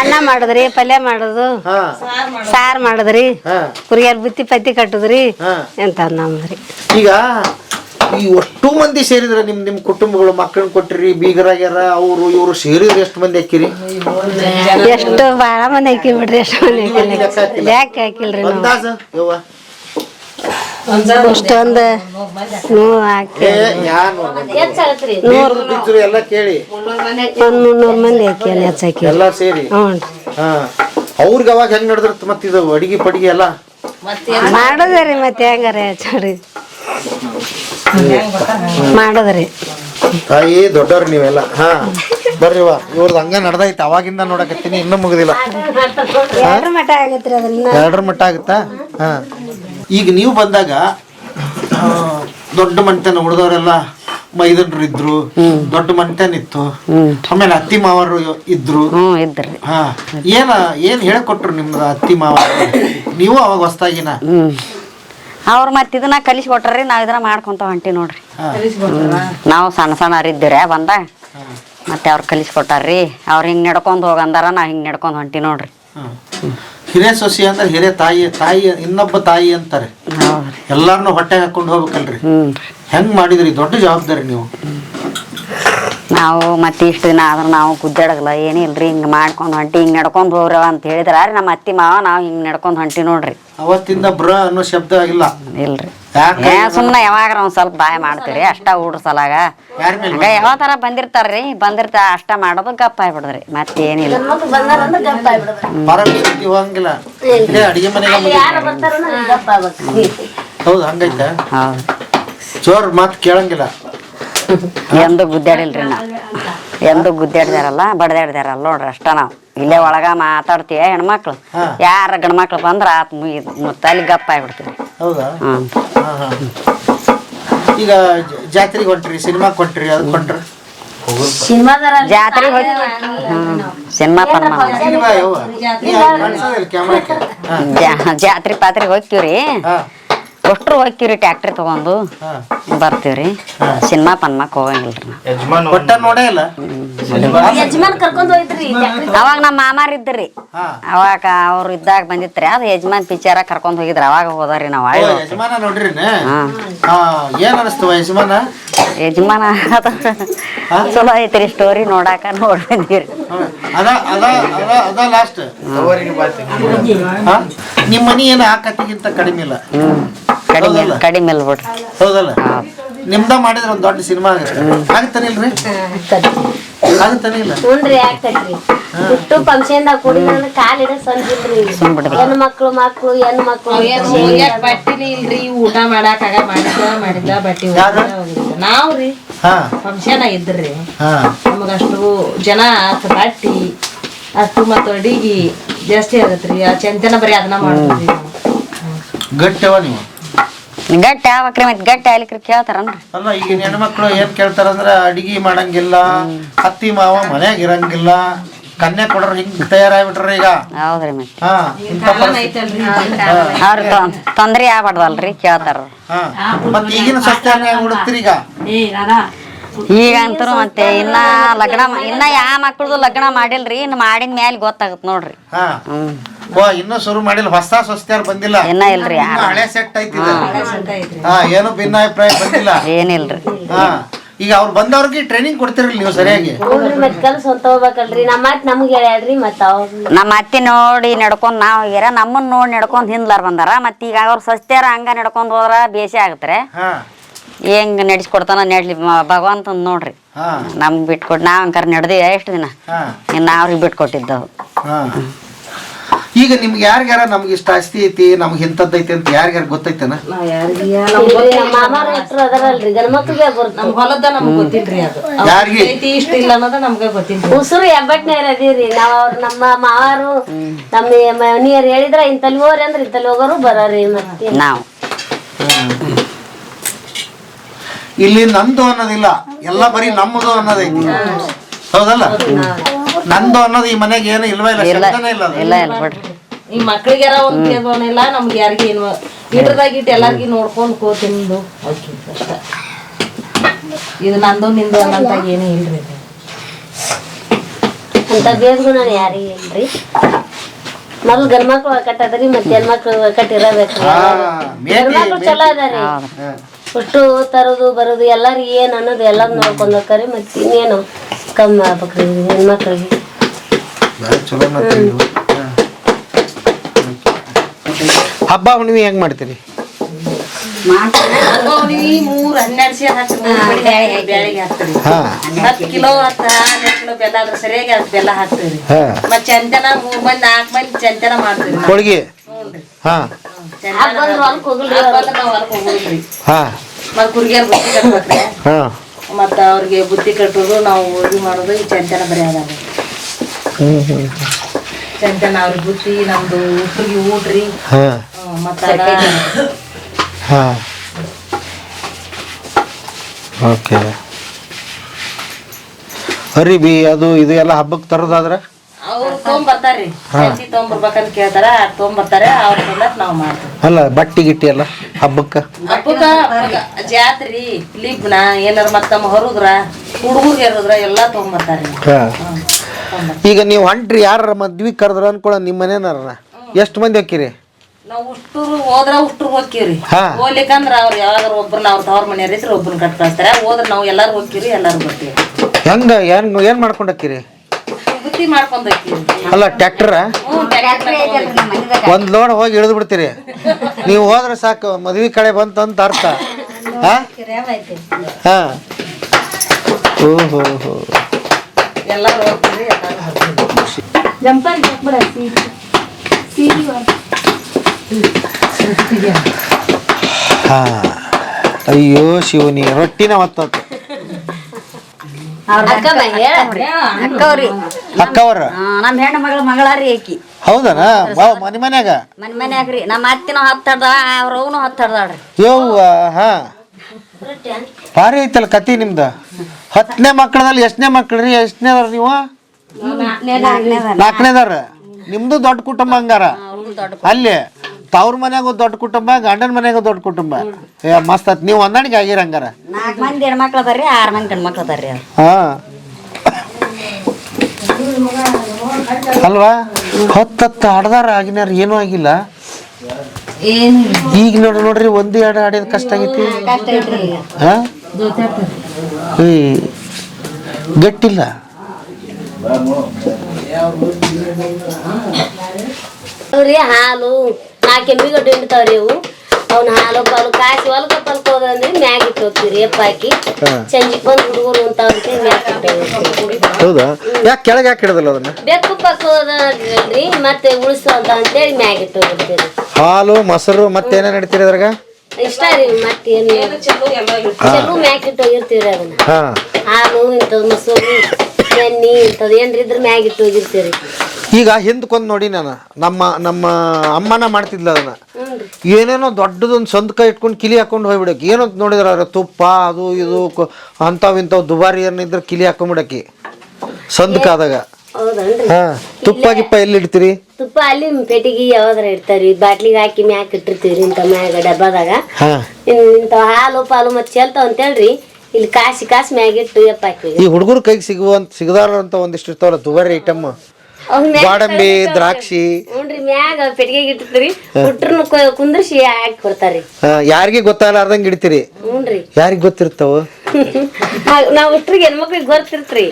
ಅನ್ನ ಮಾಡಿದ್ರಿ ಪಲ್ಯ ಮಾಡೋದು. ಸಾರು ಮಾಡಿದ್ರಿ. ಕುರಿಯಾರ್ ಬುತ್ತಿ ಪತ್ತಿ ಕಟ್ಟುದ್ರಿ. ಎಂತ ನಮ್ದ್ರಿ ಈಗ ಈ ಅಷ್ಟು ಮಂದಿ ಸೇರಿದ್ರೆ ನಿಮ್ ನಿಮ್ ಕುಟುಂಬಗಳು ಮಕ್ಕಳನ್ನ ಕೊಟ್ಟಿರಿ ಬೀಗರಾಗ್ಯಾರ ಅವರು ಇವರು ಸೇರಿದ್ರೆ ಎಷ್ಟು ಮಂದಿ ಹಾಕಿರಿ? ಎಷ್ಟು ಭಾಳ ಮಂದಿ ಹಾಕಿ ಬಿಡ್ರಿ ಎಷ್ಟು ಮಂದಿ ಹಾಕಿಲ್ಲ. ಯಾಕೆ ಹಾಕಿಲ್ರಿ ಅಂದಾಜ ಯವ್ವ. ಅಷ್ಟೊಂದು ನೂ ಹಾಕಿ. ಬೀಗ್ರು ಬಿಜ್ರು ಎಲ್ಲ ಕೇಳಿ. ಒಂದ್ ಮುನ್ನೂರು ಮಂದಿ ಹಾಕಿ ಹೆಚ್ಚು ಹಾಕಿ. ಎಲ್ಲ ಸೇರಿ? ಹ್ಞೂ ಹಾ. ಅವ್ರಿಗೆ ಅವಾಗ ಹೆಂಗ್ ನಡೆದಿರ್ತ ಮತ್ತೆ ಇದು ಅಡಿಗೆ ಪಡಿಗೆ ಎಲ್ಲ? ಮಾಡೋದ್ರಿ ಮತ್ತೆ ಹೆಂಗಾರ ಹೆಚ್ಚಾರಿ ಮಾಡೋದ್ರಿ. ತಾಯಿ ದೊಡ್ಡವ್ರು ನೀವೆಲ್ಲ. ಹಾ ಬರ್ರಿವ ಇವ್ರದ್ದು ಹಂಗ ನಡ್ದೈತೆ ಅವಾಗಿಂದ ನೋಡಕತ್ತೀನಿ ಇನ್ನೂ ಮುಗಿದಿಲ್ಲ. ಎರಡರ ಮಠ ಆಗೈತ್ರಿ ಅದನ್ನ. ಎರಡರ ಮಟ್ಟ ಆಗುತ್ತಾ? ಹಾ. ಈಗ ನೀವು ಬಂದಾಗ ದೊಡ್ಡ ಮನೆತನ ಉಳಿದವರೆಲ್ಲ ಮೈದನರು ಇದ್ರು ದೊಡ್ಡ ಮನೆತನ ಇತ್ತು. ಆಮೇಲೆ ಅತ್ತಿ ಮಾವರು ಇದ್ರು. ಹಾ. ಏನ ಏನ್ ಹೇಳ್ಕೊಟ್ರು ನಿಮ್ದು ಅತ್ತಿ ಮಾವ ನೀವು ಅವಾಗ ಹೊಸ್ತಾಗಿನ ಅವ್ರು ಮತ್ತೆ ಇದನ್ನ ಕಲಿಸಿ ಕೊಟ್ರಿ ನಾವು ಇದನ್ನ ಮಾಡ್ಕೊಂತ ಹೊಂಟಿ ನೋಡ್ರಿ. ನಾವು ಸಣ್ಣ ಸಣ್ಣ ಇದ್ದೀರಿ ಬಂದ ಮತ್ತೆ ಅವ್ರು ಕಲಿಸಿ ಕೊಟ್ಟಾರ್ರಿ. ಅವ್ರು ಹಿಂಗೆ ನಡ್ಕೊಂಡು ಹೋಗಂದಾರ ನಾವ್ ಹಿಂಗೆ ನಡ್ಕೊಂಡ್ ಹೊಂಟಿ ನೋಡ್ರಿ. ಹಿರೇ ಸೊಸಿ ಅಂದ್ರೆ ಹಿರೇ ತಾಯಿ ತಾಯಿ ಇನ್ನೊಬ್ಬ ತಾಯಿ ಅಂತಾರೆ. ಎಲ್ಲಾರನು ಹೊಟ್ಟೆ ಹಾಕೊಂಡು ಹೋಗ್ಬೇಕಲ್ರಿ. ಹೆಂಗ್ ಮಾಡಿದ್ರಿ? ದೊಡ್ಡ ಜವಾಬ್ದಾರಿ ನೀವು. ನಾವು ಮತ್ತೆ ಇಷ್ಟು ದಿನ ಆದ್ರೆ ನಾವು ಗುದ್ದಾಡಗಲ್ಲ ಏನಿಲ್ರಿ ಹಿಂಗ್ ಮಾಡ್ಕೊಂಡು ಹೊಂಟಿ ಹಿಂಗೆ ನಡ್ಕೊಂಡು ಹೋಗ್ರವ ಅಂತ ಹೇಳಿದ್ರ ರೀ ನಮ್ಮ ಅತ್ತಿ ಮಾವ ನಾವು ಹಿಂಗ್ ನಡ್ಕೊಂಡು ಹೊಂಟಿ ನೋಡ್ರಿ. ಅವತ್ತಿಂದ ಬ್ರ ಅನ್ನೋ ಶಬ್ದ ಇಲ್ಲ ಇಲ್ರಿ. ಯಾಕೆ ಏ ಸುಮ್ಮನೆ ಯಾವಾಗಾರ ಒಂದ್ ಸ್ವಲ್ಪ ಬಾಯ್ ಮಾಡ್ತೀರಿ ಅಷ್ಟ ಹುಡ್ರ ಸಲಾಗ. ಹಂಗ ಯಾವ ತರ ಬಂದಿರ್ತಾರ್ರಿ ಬಂದಿರ್ತ ಅಷ್ಟ ಮಾಡೋದು ಗಪ್ಪ ಆಗ್ಬಿಡದ್ರಿ ಮತ್ತೇನಿಲ್ಲ ಏನಿಲ್ಲ ಹೋಗಂಗಿಲ್ಲ. ಇದೇ ಅಡಿಗೆ ಮನೆಗೆ ಹೌದು ಹಂಗೈತೆ. ಹೌದು. ಜೋರ್ ಮಾತು ಕೇಳಂಗಿಲ್ಲ. ಎಂದು ಗುದ್ದಾಡಿಲ್ರಿ ನಾ. ಎಂದು ಗುದ್ದಾಡ್ದಾರಲ್ಲ ಬಡ್ದಾಡ್ದಾರಲ್ಲ ನೋಡ್ರಿ ಅಷ್ಟ ನಾವು. ಇಲ್ಲೇ ಒಳಗ ಮಾತಾಡ್ತೀವಿ ಹೆಣ್ಮಕ್ಳು. ಯಾರ ಗಂಡ್ಮಕ್ಳು ಬಂದ್ರ ಆತ್ ಮುಗಿದು ಮತ್ತೆ ಅಲ್ಲಿ ಗಪ್ಪ ಆಗ್ಬಿಡ್ತೀವಿ. ಹೌದಾ? ಹ್ಮ್. ಹಾ ಹಾ. ಈಗ ಜಾತ್ರೆಗೆ ಹೊಂಟ್ರಿ ಸಿನಿಮಾಗೆ ಹೊಂಟ್ರಿ ಅದಕ್ಕೆ ಹೊಂಟ್ರಿ? ಸಿನಿಮಾದಾರ ಜಾತ್ರೆಗೆ ಹೋಗಿ ಹ್ಮ್. ಸಿನಿಮಾ ಪನ್ಮಾ ಸಿನಿಮಾ ಜಾತ್ರೆ ಪಾತ್ರೆಗೆ ಹೋಗ್ತೀವ್ರಿ. ಹಾ. ಅಷ್ಟ್ರು ಹೋಗ್ತೀವ್ರಿ ಟ್ಯಾಕ್ಟ್ರಿ ತಗೊಂಡು. ಹಾ. ಬರ್ತೀವ್ರಿ. ಸಿನಿಮಾ ಪನ್ಮಾಕ್ ಹೋಗಂಗಿಲ್ರಿ. ಒಟ್ಟ ನೋಡೇ ಇಲ್ಲ. ಯಜಮಾನ್ ಕರ್ಕೊಂಡ್ ಹೋಯ್ತ್ರಿ ಅವಾಗ ನಮ್ಮ ಮಾಮಾರ್ ಇದ್ರಿ ಹಾ. ಅವಾಗ ಅವ್ರು ಇದ್ದಾಗ ಬಂದಿತ್ರಿ. ಅದು ಯಜಮಾನ್ ಪಿಕ್ಚರ ಕರ್ಕೊಂಡ್ ಹೋಗಿದ್ರಿ. ಅವಾಗ ಹೋದಾರಿ ನಾವು ಯಜಮಾನ ನೋಡ್ರಿನ ಹಾ. ಏನ್ ಅನಸ್ತವ ಯಜಮಾನ? ಯಜಮಾನ ಚಲೋ ಐತ್ರಿ ಸ್ಟೋರಿ ನೋಡಾಕ ನೋಡ್ ಬಂದಿರಿ ನಿಮ್ಮ ಮನಿ ಏನು ಆ ಕತ್ತಿಗಿಂತ ಕಡಿಮೆ ಇಲ್ಲ? ಕಡಿಮೆ ಹೌದಲ್ಲ? ಕಡಿಮೆ ಇಲ್ಲ ಬಿಡ್ರಿ. ಹೌದಲ್ಲ? ನಿಮ್ದ ಮಾಡಿದ್ರೆ ಒಂದ್ ದೊಡ್ಡ ಸಿನಿಮಾ ಆಗುತ್ತೆ. ಆಗತ್ತಾನಿಲ್ರಿ ಆಗತ್ತಾನೆ ಇಲ್ಲ? ಹುನ್ರಿ ಆಗ್ತೈತ್ರಿ. ಬಿಟ್ಟು ಫಂಕ್ಷನ್ದಾಗ ಕುಡಿ ನನ್ನ ಕಾಲಿಡ ಇಡ ಹೆಣ್ ಹೆಣ್ಣು ಮಕ್ಳು ಮಕ್ಳು ಹೆಣ್ಣು ಮಕ್ಳು. ಬಟ್ಟಿನೇ ಇಲ್ರಿ ಊಟ ಮಾಡಾಕ ಆಗ ಮಾಡಿದ ಮಾಡಿದ ಬಟ್ಟಿ ನಾವು ರೀ ಹಾ. ಫಂಕ್ಷನ್ ಆಗಿದ್ರಿ ಹಾ. ನಮಗಷ್ಟು ಜನ ಅಷ್ಟು ಬಟ್ಟಿ ಅಷ್ಟು ಮತ್ತು ಅಡಿಗೆ ಜಾಸ್ತಿ ಆಗತ್ರಿ. ಆ ಚಂತನ ಬರೀ ಅದನ್ನ ಮಾಡ್ತೀವಿ ಗಟ್ಟವ ನೀವು? ಗಟ್ಟಿ ಆಗ್ಬೇಕ್ರಿ ಮತ್ತೆ ಗಟ್ಟಿ ಆಗ್ಲಿಕ್ರಿ ಕೇಳ್ತಾರನ್ರಿ. ಅಲ್ಲ ಈಗಿನ ಹೆಣ್ಮಕ್ಳು ಏನ್ ಕೇಳ್ತಾರಂದ್ರ ಅಡಿಗೆ ಮಾಡಂಗಿಲ್ಲ ಅತ್ತಿ ಮಾವ ಮನ್ಯಾಗ ಇರಂಗಿಲ್ಲ ಕನ್ಯಾ ಕೊಡ್ರ ಹಿಂಗ್ ತಯಾರಾಗ್ಬಿಟ್ರ ಈಗ. ಹೌದ್ರಿ ಮತ್ತೆ. ಹಾ ಇಂಥ ಪರಿಸ್ಥಿತಿ. ಅವ್ರ ತೊಂದ್ರೆ ಆಗ್ಬಾರ್ದಲ್ರಿ ಕೇಳ್ತಾರ. ಹಾ ಮತ್ ಈಗಿನ ಸಸ್ಯ ಹುಡುಕ್ತಿರಿ ಈಗ. ಈಗ ಅಂತೂ ಮತ್ತೆ ಇನ್ನ ಲಗ್ನ ಮಾ- ಇನ್ನ ಯಾ ಮಕ್ಳದು ಲಗ್ನ ಮಾಡಿಲ್ರಿ ಇನ್ನು ಮಾಡಿದ ಮೇಲೆ ಗೊತ್ತಾಗತ್ ನೋಡ್ರಿ. ಹಾ. ಓ ಇನ್ನೂ ಶುರು ಮಾಡಿಲ್ಲ ಹೊಸ ಸಸ್ಯಾರ್ ಬಂದಿಲ್ಲ. ಇನ್ನ ಇಲ್ರಿ ಇನ್ನ ಹಳೆ ಸೆಟ್ ಐತಿ ಇದು. ಹಾ. ಏನು ಭಿನ್ನಾಭಿಪ್ರಾಯ ಬಂದಿಲ್ಲ. ಏನಿಲ್ರಿ. ಹಾ. ಈಗ ಅವ್ರು ಬಂದವ್ರಿಗೆ ಟ್ರೈನಿಂಗ್ ಕೊಡ್ತಿರಲ್ಲ ನೀವು ಸರಿಯಾಗಿ. ಹುನ್ರಿ ಮತ್ ಕಲ್ಸ್ ಹೊಂತ ಹೋಗ್ಬೇಕಲ್ರಿ ನಮ್ಮ ಅತ್ತೆ ನಮ್ಗೆ ಹೇಳ್ಯಾಡ್ರಿ ಮತ್ತ ಅವ್ರ ನಮ್ಮ ಅತ್ತಿ ನೋಡಿ ನಡ್ಕೊಂಡ್ ನಾವ್ ಹೋಗ್ಯಾರ ನಮ್ಮನ್ನ ನೋಡಿ ನಡ್ಕೊಂಡ್ ಹಿಂದ್ಲಾರ್ ಬಂದಾರ. ಮತ್ತೆ ಈಗ ಅವ್ರ ಸಸ್ತ್ಯಾರ ಹಂಗ ನಡ್ಕೊಂಡ್ ಹೋದ್ರ ಬೇಸಿ ಆಗತ್ರೆ. ಹಾ. ಹೆಂಗ್ ನಡೆಸ್ಕೊಡ್ತಾನ ನಡ್ಲಿ ಮ- ಭಗವಂತ ನೋಡ್ರಿ. ಹಾ. ನಮ್ಗ್ ಬಿಟ್ಕೊಟ್ ನಾವ್ ಅಂಕರ್ ನಡೆದಿ ಎಷ್ಟು ದಿನ? ಹಾ. ಇನ್ನು ಅವ್ರಿಗೆ ಹಾ. ಈಗ ನಿಮ್ಗೆ ಯಾರ್ಯಾರ ನಮ್ಗೆ ಇಷ್ಟ ಆಸ್ತಿ ಐತಿ ನಮ್ಗೆ ಇಂಥದ್ದು ಐತಿ ಅಂತ ಯಾರ್ಯಾರ ಗೊತ್ತೈತನ? ಉಸಿರು ನಮ್ಮ ಮಾಮಾರು ಎಷ್ಟ್ರು ಅದಾರಲ್ರಿ ಗಂಡ ಮಕ್ಳಿಗೆ ನಮ್ ಹೊಲದ ನಮ್ಗ್ ಗೊತ್ತಿಲ್ರಿ ಅದು. ಯಾರಿಗೆ? ಐತಿ ಇಷ್ಟ ಇಲ್ಲ ಅನ್ನೋದ ನಮ್ಗೆ ಗೊತ್ತಿಲ್ರಿ. ಉಸುರು ಎಬ್ಬಟ್ನೇರ್ ಅದೀರಿ ನಾವ್ ಅವ್ರ ನಮ್ಮ ಮಾವಾರು ನಮ್ಮ ಮನಿಯರ್ ಹೇಳಿದ್ರ ಇಂತಲ್ಲಿ ಹೋಗ್ರಿ ಅಂದ್ರೆ ಇಂತಲ್ಲಿ ಹೋಗೋರು ಬರೋರಿ ಮತ್ತೆ. ನಾವು. ಇಲ್ಲಿ ನಂದು ಅನ್ನೋದಿಲ್ಲ ಎಲ್ಲ ಬರೀ ನಮ್ಮದು ಅನ್ನೋದೈತಿ ಹೌದಲ್ಲ? ನಂದು ಅನ್ನೋದು ಈ ಮನೆಗೆ ಏನು ಇಲ್ವಾ ಇಲ್ಲ ಶಬ್ದನೇ ಇಲ್ಲ ಅದು. ಇಲ್ಲ ಇಲ್ಲ ಬಿಡ್ರಿ. ಈ ಮಕ್ಳಿಗ್ಯಾರ ಒಂದ್ ಕೇಳ್ಬೋನಿಲ್ಲ ನಮ್ಗೆ ಯಾರಿಗೆ ಏನು ಇಟ್ರದಾಗ ಇಟ್ಟು ಎಲ್ಲಾರ್ಗಿ ನೋಡ್ಕೊಂಡು ಕೋ ತಿಂದು. ಅಷ್ಟ. ಇದು ನಂದು ನಿಂದು ಅನ್ನಂತ ಏನೂ ಇಲ್ರಿ ಇದು. ಅಂತ ಬೇಸ್ಗುಣ ಯಾರಿಗೆ ಇಲ್ರಿ. ಮೊದಲು ಗಂಡ್ ಮಕ್ಳು ಒಕ್ಕಟ್ಟದ್ರಿ ಮತ್ತೆ ಹೆಣ್ಮಕ್ಳು ಒಕ್ಕಟ್ ಇರಬೇಕ್ರಿ ಹಾ, ಮೇಟಿ- ಹೆಣ್ಮಕ್ಳು ಚಲೋ ಅದಾರಿ. ಹಾ. ಅಷ್ಟು ತರೋದು ಬರೋದು ಎಲ್ಲರಿಗೆ ಏನು ಅನ್ನೋದು ಎಲ್ಲ ನೋಡ್ಕೊಂಡು ಹೋಗ್ತಾರೆ. ಮತ್ತೆ ಇನ್ನೇನು ಕಮ್ಮಿ ಆಗ್ಬೇಕ್ರಿ ಹೆಣ್ಮಕ್ಳಿಗೆ. ಹಬ್ಬ ಹುಣ್ಣಿಮೆ ಹೆಂಗ್ ಮಾಡ್ತೀರಿ? ಮೂರ್ ಹನ್ನೆರಡು ಸೇರ್ ಹಾಕ್ತೀವಿ ಬ್ಯಾಳಿಗೆ ಹಾಕ್ತೀರಿ. ಹಾ. ಹತ್ತು ಕಿಲೋ ಹತ್ತು ಹನ್ನೆರಡು ಕಿಲೋ ಬೆಲ್ಲ ಆದ್ರೆ ಸರಿಯಾಗಿ ಅಷ್ಟು ಬೆಲ್ಲ ಹಾಕ್ತೀರಿ. ಹಾ. ಚಂದನ ಮೂರ್ ಮಂದಿ ನಾಲ್ಕು ಮಂದಿ ಚಂದನ ಮಾಡ್ತೀವಿ ಹೋಳ್ಗಿ. ಹಾ. ಹಬ್ಬ ಬಂದ್ರ ಹೊಲಕ್ ಹೋಗಲ್ರಿ ಅವ್ರು. ನಾವು ಹೊರಗೆ ಹೋಗೋದ್ರಿ ಹಾ. ಮತ್ ಕುರ್ಗಿಯರ್ ಬುತ್ತಿ ಕಟ್ಬೇಕ್ರಿ. ಹಾ. ಮತ್ತ ಅವ್ರಿಗೆ ಬುತ್ತಿ ಕಟ್ಟೋದು ನಾವು ಓದಿ ಮಾಡೋದು ಈ ಚಂದನ ಬರೀ ಅದಾವ ಚಂದನ ಅವ್ರ ಬುದ್ಧಿ ಬುತ್ತಿ ನಮ್ದು ಉಪ್ರಿಗೆ ಊಟ್ರಿ. ಮತ್ತ ಅದ ಹಾ. ಓಕೆ. ಅರಿಬಿ ಅದು ಇದು ಎಲ್ಲ ಹಬ್ಬಕ್ಕೆ ತರೋದಾದ್ರೆ? ಅವ್ರು ತೊಗೊಂಬರ್ತಾರ್ರಿ ಸಂತಿ ತೊಗೊಂಬರ್ಬೇಕಂತ ಕೇಳ್ತಾರ ತೊಗೊಂಬರ್ತಾರೆ ಅವ್ರ ಬಂದತ್ ನಾವ್ ಮಾಡ್ತೀವಿ. ಅಲ್ಲ ಬಟ್ಟಿ ಗಿಟ್ಟಿ ಎಲ್ಲ ಹಬ್ಬಕ್ಕೆ? ಹಬ್ಬಕ್ಕ ಹಬ್ಬಕ್ಕ. ಜಾತ್ರಿ ಲಿಬ್ನ ಏನಾರ ಮತ್ತೆ ನಮ್ಮ ಹೊರದ್ರ ಹುಡುಗರಿಗೆ ಇರೋದ್ರ ಎಲ್ಲಾ ತೊಗೊಂಬರ್ತಾರ್ರಿ ಹಾ. ಈಗ ನೀವು ಹೊಂಟ್ರಿ ಯಾರ ಮದ್ವಿ ಕರೆದ್ರ ಅನ್ಕೊಳ ನಿಮ್ಮ ಮನೇನಾರ ಎಷ್ಟು ಮಂದಿ ಹೋಕ್ಕಿರಿ ನಾವ್ ಉಷ್ಟೂರು ಹೋದ್ರ ಉಷ್ಟೂರು ಹೋಗ್ತೀವ್ರಿ. ಹಾ. ಹೋಗ್ಲಿಕ್ಕಂದ್ರ ಅವ್ರು ಯಾವಾಗ ಒಬ್ರನ್ನ ಅವ್ರ ತವ್ರ ಮನೆಯವ್ರ ಇದ್ರೆ ಒಬ್ರನ್ನ ಕಟ್ ಕಳಿಸ್ತಾರ. ಹೋದ್ರ ನಾವು ಎಲ್ಲಾರು ಹೋಗ್ತೀವ್ರಿ ಎಲ್ಲಾರು ಬರ್ತೀವಿ ಹೆಂಗ ಏನ್ ಏನ್ ಮಾಡ್ಕೊಂಡು ಹೋಕ್ಕಿರಿ ಬುತ್ತಿ ಮಾಡ್ಕೊಂಡ್ ಹೋಗ್ತೀವಿ ಅಲ್ಲ ಟ್ಯಾಕ್ಟರ್ ಹ್ಞೂ ಒಂದ್ ಲೋಡ್ ಹೋಗಿ ಇಳಿದು ಬಿಡ್ತೀರಿ. ನೀವು ಹೋದ್ರೆ ಸಾಕು ಮದ್ವಿ ಕಡೆ ಬಂತು ಅಂತ ಅರ್ಥ. ಹಾ? ಹಾ. ಓಹೋ ಹೋ ಎಲ್ಲಾರು ಹೋಗ್ತೀವ್ರಿ ಎಲ್ಲಾರು ಬರ್ತೀವಿ ಹಾ. ಅಯ್ಯೋ ಶಿವನಿ ರೊಟ್ಟಿನ ಒತ್ತತ್ತು ಅಕ್ಕವರ. ನಮ್ಮ ಹೆಣ್ಣು ಮಗಳ ಮಗಳಾರಿ ಆಕಿ. ಹೌದನ? ಮನೆ ಮನ್ಯಾಗ? ಮನೆ ಮನ್ಯಾಗ್ರಿ. ನಮ್ಮ ಅತ್ತಿನ ಹತ್ತಡ್ದ ಅವ್ರ ಅವನು ಹತ್ತಡ್ದಾಳ್ರಿ. ಯವ್ವ ಹಾ. ಭಾರಿ ಐತಲ್ಲ ಕತಿ ನಿಮ್ದು? ಹತ್ತನೇ ಮಕ್ಕಳದಲ್ಲಿ ಎಷ್ಟನೇ ಮಕ್ಕಳ್ರಿ? ಎಷ್ಟನೇದಾರ ನೀವು? ನಾಲ್ಕನೇದಾರ. ನಿಮ್ದು ದೊಡ್ಡ ಕುಟುಂಬ ಹಂಗಾರ? ಅಲ್ಲಿ? ತವ್ರ ಮನ್ಯಾಗ ದೊಡ್ಡ ಕುಟುಂಬ ಗಂಡನ ಮನ್ಯಾಗ ದೊಡ್ಡ ಕುಟುಂಬ. ಏ ಮಸ್ತ್ ಆತ್. ನೀವು ಹೊಂದಾಣಿಕೆ ಆಗಿರ ಹಂಗಾರ. ನಾಲ್ಕು ಮಂದಿ ಹೆಣ್ಮಕ್ಳು ಅದಾರ್ರಿ ಆರು ಮಂದಿ ಗಂಡು ಮಕ್ಳು ಅದಾರ್ರಿ ಅವ್ರು. ಹಾ. ಅಲ್ವಾ? ಹತ್ತತ್ತು ಆಡ್ದಾರ ಆಗಿನಾರ ಏನೂ ಆಗಿಲ್ಲ. ಈಗ ನೋಡ್ರಿ ನೋಡ್ರಿ ಒಂದು ಎರಡು ಆಡಿದ ಕಷ್ಟ ಆಗೈತಿ. ಹಾ ಏ ಗಟ್ಟಿಲ್ಲ. ಅವ್ರಿ ಹಾಲು. ನಾಲ್ಕು ಎಮ್ಮಿಗಡ್ಡೆ ಹಿಂಡ್ತಾವ್ರಿ ಇವು. ಅವ್ನ ಹಾಲು ಪಾಲು ಕಾಸಿ ಹೊಲಕ ಪಲ್ಕ ಹೋದ್ರಂದ್ರೆ ಮ್ಯಾಗ ಇಟ್ಟು ಹೋಗ್ತೀವಿ ಎಪ್ಪ ಹಾಕಿ ಸಂಜೆ ಬಂದು ಹುಡುಗರು ಅಂತ ಅಂತೇಳಿ ಮ್ಯಾಗ ಹೌದಾ? ಯಾಕೆ ಕೆಳಗೆ ಯಾಕೆ ಹಿಡಿದಲ್ಲ ಅದನ್ನ? ಬೆಕ್ಕು ಪಕ್ಕ ಹೋದ್ರಿ ಮತ್ತೆ ಉಳಿಸು ಅಂತ ಅಂತೇಳಿ ಮ್ಯಾಗ ಇಟ್ಟು ಹೋಗಿರ್ತೀವಿ ಹಾಲು ಮೊಸರು ಮತ್ತೆ ಏನೇನು ನಡೀತೀರಿ ಅದ್ರಾಗ? ಇಷ್ಟ ರೀ ಮತ್ತೇನು ಚೆಲ್ಲು ಮ್ಯಾಗ ಇಟ್ಟು ಹೋಗಿರ್ತೀವ್ರಿ ಅದನ್ನ. ಹಾ. ಹಾಲು ಇಂಥ ಮೊಸರು. ಎಣ್ಣೆ ಇಂಥದ್ದು ಏನ್ರಿ ಇದ್ರ ಮ್ಯಾಗ ಇಟ್ಟು ಈಗ ಹಿಂದ್ಕೊಂದ್ ನೋಡಿ ನಾನು ನಮ್ಮ ನಮ್ಮ ಅಮ್ಮನ ಮಾಡ್ತಿದ್ಲ ಅದನ್ನ. ಏನೇನೋ ದೊಡ್ಡದೊಂದು ಸಂದ್ಕ ಇಟ್ಕೊಂಡು ಕಿಲಿ ಹಾಕೊಂಡು ಹೋಗ್ಬಿಡಕ್ಕೆ. ಏನಂತ ನೋಡಿದ್ರ ಅವ್ರ ತುಪ್ಪ ಅದು ಇದು ಕ- ಅಂಥವು ಇಂಥವು ದುಬಾರಿ ಏನಿದ್ರೆ ಕಿಲಿ ಹಾಕೊಂಡ್ಬಿಡಕ್ಕೆ. ಸಂದ್ಕ ಆದಾಗ ಹೌದನ್ರಿ. ಹಾ ತುಪ್ಪ ಗಿಪ್ಪ ಎಲ್ಲಿ ಇಡ್ತೀರಿ? ತುಪ್ಪ ಅಲ್ಲಿ ಪೆಟ್ಟಿಗೆ ಯಾವ್ದಾರ ಇಡ್ತಾರಿ ಬಾಟ್ಲಿಗೆ ಹಾಕಿ ಮ್ಯಾಕ್ ಇಟ್ಟಿರ್ತೀವಿ ಇಂಥ ಮ್ಯಾಗ ಡಬ್ಬದಾಗ. ಹಾ. ಹಾಲು ಪಾಲು ಮತ್ತೆ ಚೆಲ್ತಾವ ಅಂತೇಳ್ರಿ ಇಲ್ಲಿ ಕಾಸಿ ಕಾಸಿ ಮ್ಯಾಗ ಇಟ್ಟು ಎಪ್ಪ ಹಾಕಿವಿ ಈ ಹುಡುಗರ ಕೈಗೆ ಸಿಗುವಂತ ಸಿಗದಾರ ಅಂತ ಒಂದಿಷ್ಟು ಇರ್ತಾವಲ್ಲ ದುಬಾರಿ ಐಟಮ್ ಗೋಡಂಬಿ ದ್ರಾಕ್ಷಿ. ನೋಡ್ರಿ ಮ್ಯಾಗ ಪೆಟ್ಟಿಗೆಗೆ ಇಟ್ಟಿರ್ತೀರಿ. ಹುಟ್ರನ್ನ ಕುಂದ್ರಿಸಿ ಹಾಕಿ ಕೊಡ್ತಾರಿ ಯಾರಿಗೆ ಗೊತ್ತಾಗಲಾರ್ದಂಗ ಇಡ್ತೀರಿ. ಹ್ಞೂನ್ರಿ ಯಾರಿಗೆ ಗೊತ್ತಿರ್ತಾವ? ನಾವ್ ಹುಟ್ರಿಗೆ ಹೆಣ್ಮಕ್ಳಿಗೆ ಗೊತ್ತಿರ್ತ್ರಿ.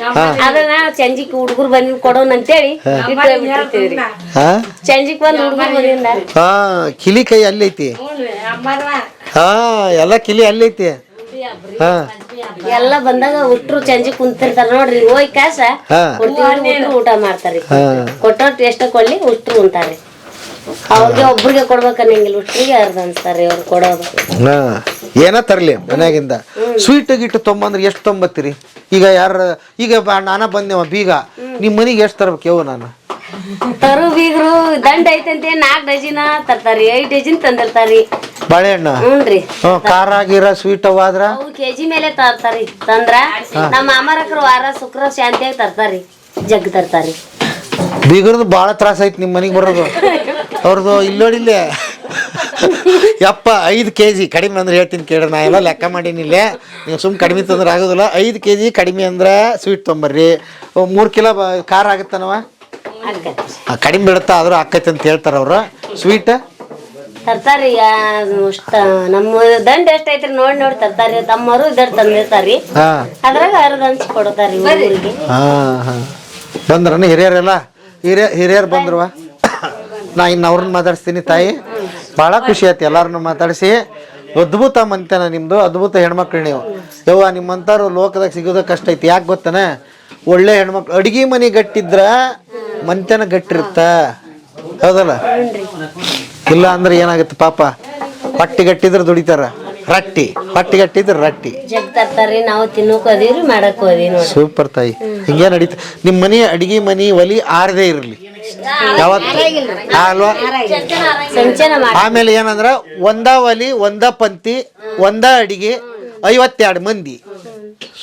ಅದನ್ನ ಚಂಜಿಕ್ ಹುಡುಗರು ಬಂದು ಕೊಡೋಣ ಅಂತೇಳಿ ಚಂಜಿಕ್ ಬಂದು ಹಾ? ಸಂಜಿಕ್ ಬಂದ್ ಹುಡುಗರು ಬಂದಿಂದ ಹಾ ಕಿಲಿ ಕೈ ಅಲ್ಲೈತಿ. ಐತಿ ಹಾ ಎಲ್ಲ ಕಿಲಿ ಅಲ್ಲೈತಿ. ಐತಿ ಹಾ. ಎಲ್ಲ ಬಂದಾಗ ಹುಟ್ರು ಚಂಜಿ ಕುಂತಿರ್ತಾರ ನೋಡ್ರಿ. ಹೋಯ್ ಕಾಸ. ಕೊಡ್ತೀವಿ ಊಟ ಮಾಡ್ತಾರಿ ಹಾ. ಕೊಟ್ಟೋಟ್ ಎಷ್ಟ ಕೊಡ್ಲಿ ಹುಟ್ರು ಉಂಟಾರಿ ಅವ್ರಿಗೆ ಒಬ್ರಿಗೆ ಕೊಡ್ಬೇಕನ್ನಂಗಿಲ್ಲ ಹುಟ್ರಿಗೆ ಅರ್ಧ ಅಂತಾರೆ ಅವ್ರು ಕೊಡೋದು. ಹಾ. ಏನ ತರ್ಲಿ ಮನ್ಯಾಗಿಂದ? ಸ್ವೀಟ್ ಗಿಟ್ಟು ತೊಂಬಂದ್ರೆ ಎಷ್ಟು ತೊಂಬತ್ತಿರಿ? ಈಗ ಯಾರ ಈಗ ಬಾ ನಾನ ಬಂದೇವ ಬೀಗ. ನಿಮ್ಮ ಮನಿಗೆ ಎಷ್ಟು ತರ್ಬೇಕು ಯವ್ವ ನಾನು? ತರು ಬೀಗರು ದಂಡ ಐತಂತೆ ನಾಕ್ ಡಜಿನ ತರ್ತಾರಿ ಐದ್ ಡಜಿನ್ ತಂದಿರ್ತಾರಿ. ಬಾಳೆಹಣ್ಣು ಹ್ಞೂನ್ರಿ ಹ್ಞೂ ಖಾರ ಗೀರ ಸ್ವೀಟ್ ಅವಾದ್ರ ಅವು ಕೆಜಿ ಮೇಲೆ ತರ್ತಾರಿ. ತಂದ್ರ ನಮ್ಮ ಅಮರಕರು ವಾರ ಶುಕ್ರ ಶಾಂತಿಯಾಗಿ ತರ್ತಾರಿ ಜಗ್ ತರ್ತಾರಿ. ಬೀಗರದು ಭಾಳ ತ್ರಾಸ ಐತಿ ನಿಮ್ಮ ಮನೆಗೆ ಬರೋದು. ಅವ್ರದ್ದು ಇಲ್ಲೋಡಿಲ್ಲೇ ಯಪ್ಪ ಐದು ಕೆ ಜಿ ಕಡಿಮೆ ಅಂದ್ರೆ ಹೇಳ್ತೀನಿ ಕೇಳ್ರಿ ನಾ ಎಲ್ಲ ಲೆಕ್ಕ ಮಾಡೀನಿಲ್ಲೇ ನೀವು ಸುಮ್ಮನೆ ಕಡಿಮೆ ತಂದ್ರೆ ಆಗೋದಿಲ್ಲ. ಐದು ಕೆ ಜಿ ಕಡಿಮೆ ಅಂದ್ರೆ ಸ್ವೀಟ್ ತೊಂಬರ್ರಿ ಮೂರು ಕಿಲೋ ಬ ಖಾರ ಆಗುತ್ತಾನವ? ಕಡಿಮೆ ಬೀಳುತ್ತಾ ಆದ್ರೂ ಆಕೈತೆ ಅಂತ ಹೇಳ್ತಾರ ಅವ್ರು. ಸ್ವೀಟ್ ತರ್ತಾರಿ ನಮ್ಮ ದಂಡ ಎಷ್ಟೈತ್ರಿ ನೋಡಿ ನೋಡಿ ತರ್ತಾರಿ. ತಮ್ಮರು ಇದರ್ ತಂದಿರ್ತಾರಿ ಹಾ. ಅದ್ರಾಗ ಅರ್ಧ ಹಂಚಿ ಕೊಡ್ತಾರಿ ಊರಿಗೆ ಹಾ ಹಾ. ಬಂದ್ರನ ಹಿರಿಯರೆಲ್ಲ? ಹಿರಿಯ ಹಿರಿಯರು ಬಂದ್ರವ ನಾ ಇನ್ನು ಅವ್ರನ್ನ ಮಾತಾಡಿಸ್ತೀನಿ ತಾಯಿ. ಭಾಳ ಖುಷಿ ಆಯ್ತು ಎಲ್ಲರನ್ನು ಮಾತಾಡಿಸಿ. ಅದ್ಭುತ ಮಂತನ ನಿಮ್ಮದು ಅದ್ಭುತ ಹೆಣ್ಮಕ್ಳು ನೀವು. ಯವ್ವ ನಿಮ್ಮಂಥವ್ರು ಲೋಕದಾಗ ಸಿಗೋದಕ್ಕೆ ಕಷ್ಟ ಐತಿ. ಯಾಕೆ ಗೊತ್ತನ? ಒಳ್ಳೆ ಹೆಣ್ಮಕ್ಳು ಅಡಿಗೆ ಮನೆ ಗಟ್ಟಿದ್ರ ಮಂತನ ಗಟ್ಟಿರುತ್ತ ಹೌದಲ್ಲ? ಇಲ್ಲ ಅಂದ್ರೆ ಏನಾಗುತ್ತೆ ಪಾಪ? ಹೊಟ್ಟಿ ಗಟ್ಟಿದ್ರೆ ದುಡಿತಾರ. ರಟ್ಟಿ. ಹೊಟ್ಟಿ ಗಟ್ಟಿದ್ರೆ ರಟ್ಟಿ. ಜಗ್ ತರ್ತಾರಿ ನಾವು ತಿನ್ನೋಕ್ ಅದೀವ್ರಿ ಮಾಡಕ್ ಹೋದಿ ನೋಡ್ರಿ. ಸೂಪರ್ ತಾಯಿ. ಹಿಂಗೆ ನಡೀತ ನಿಮ್ಮ ಮನೆ ಅಡಿಗೆ ಮನೆ ಒಲಿ ಆರದೇ ಇರಲಿ. ಯಾವತ್ತು? ಅಲ್ವಾ? ಸಂಚನ ಮಾಡಿ ಆಮೇಲೆ ಏನಂದ್ರ ಒಂದ ಒಲಿ ಒಂದ ಪಂಕ್ತಿ ಒಂದ ಅಡಿಗೆ ಐವತ್ತೆರಡು ಮಂದಿ.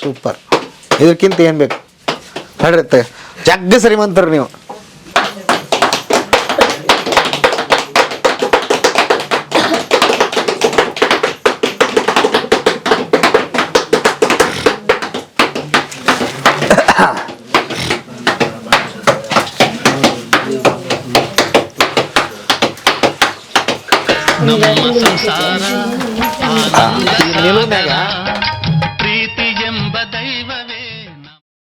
ಸೂಪರ್. ಇದಕ್ಕಿಂತ ಏನ್ ಬೇಕು? ನೋಡ್ರಿ ತ- ಜಗ್ಗ ಶ್ರೀಮಂತರು ನೀವು ನಿಲುವ್ನ್ಯಾಗ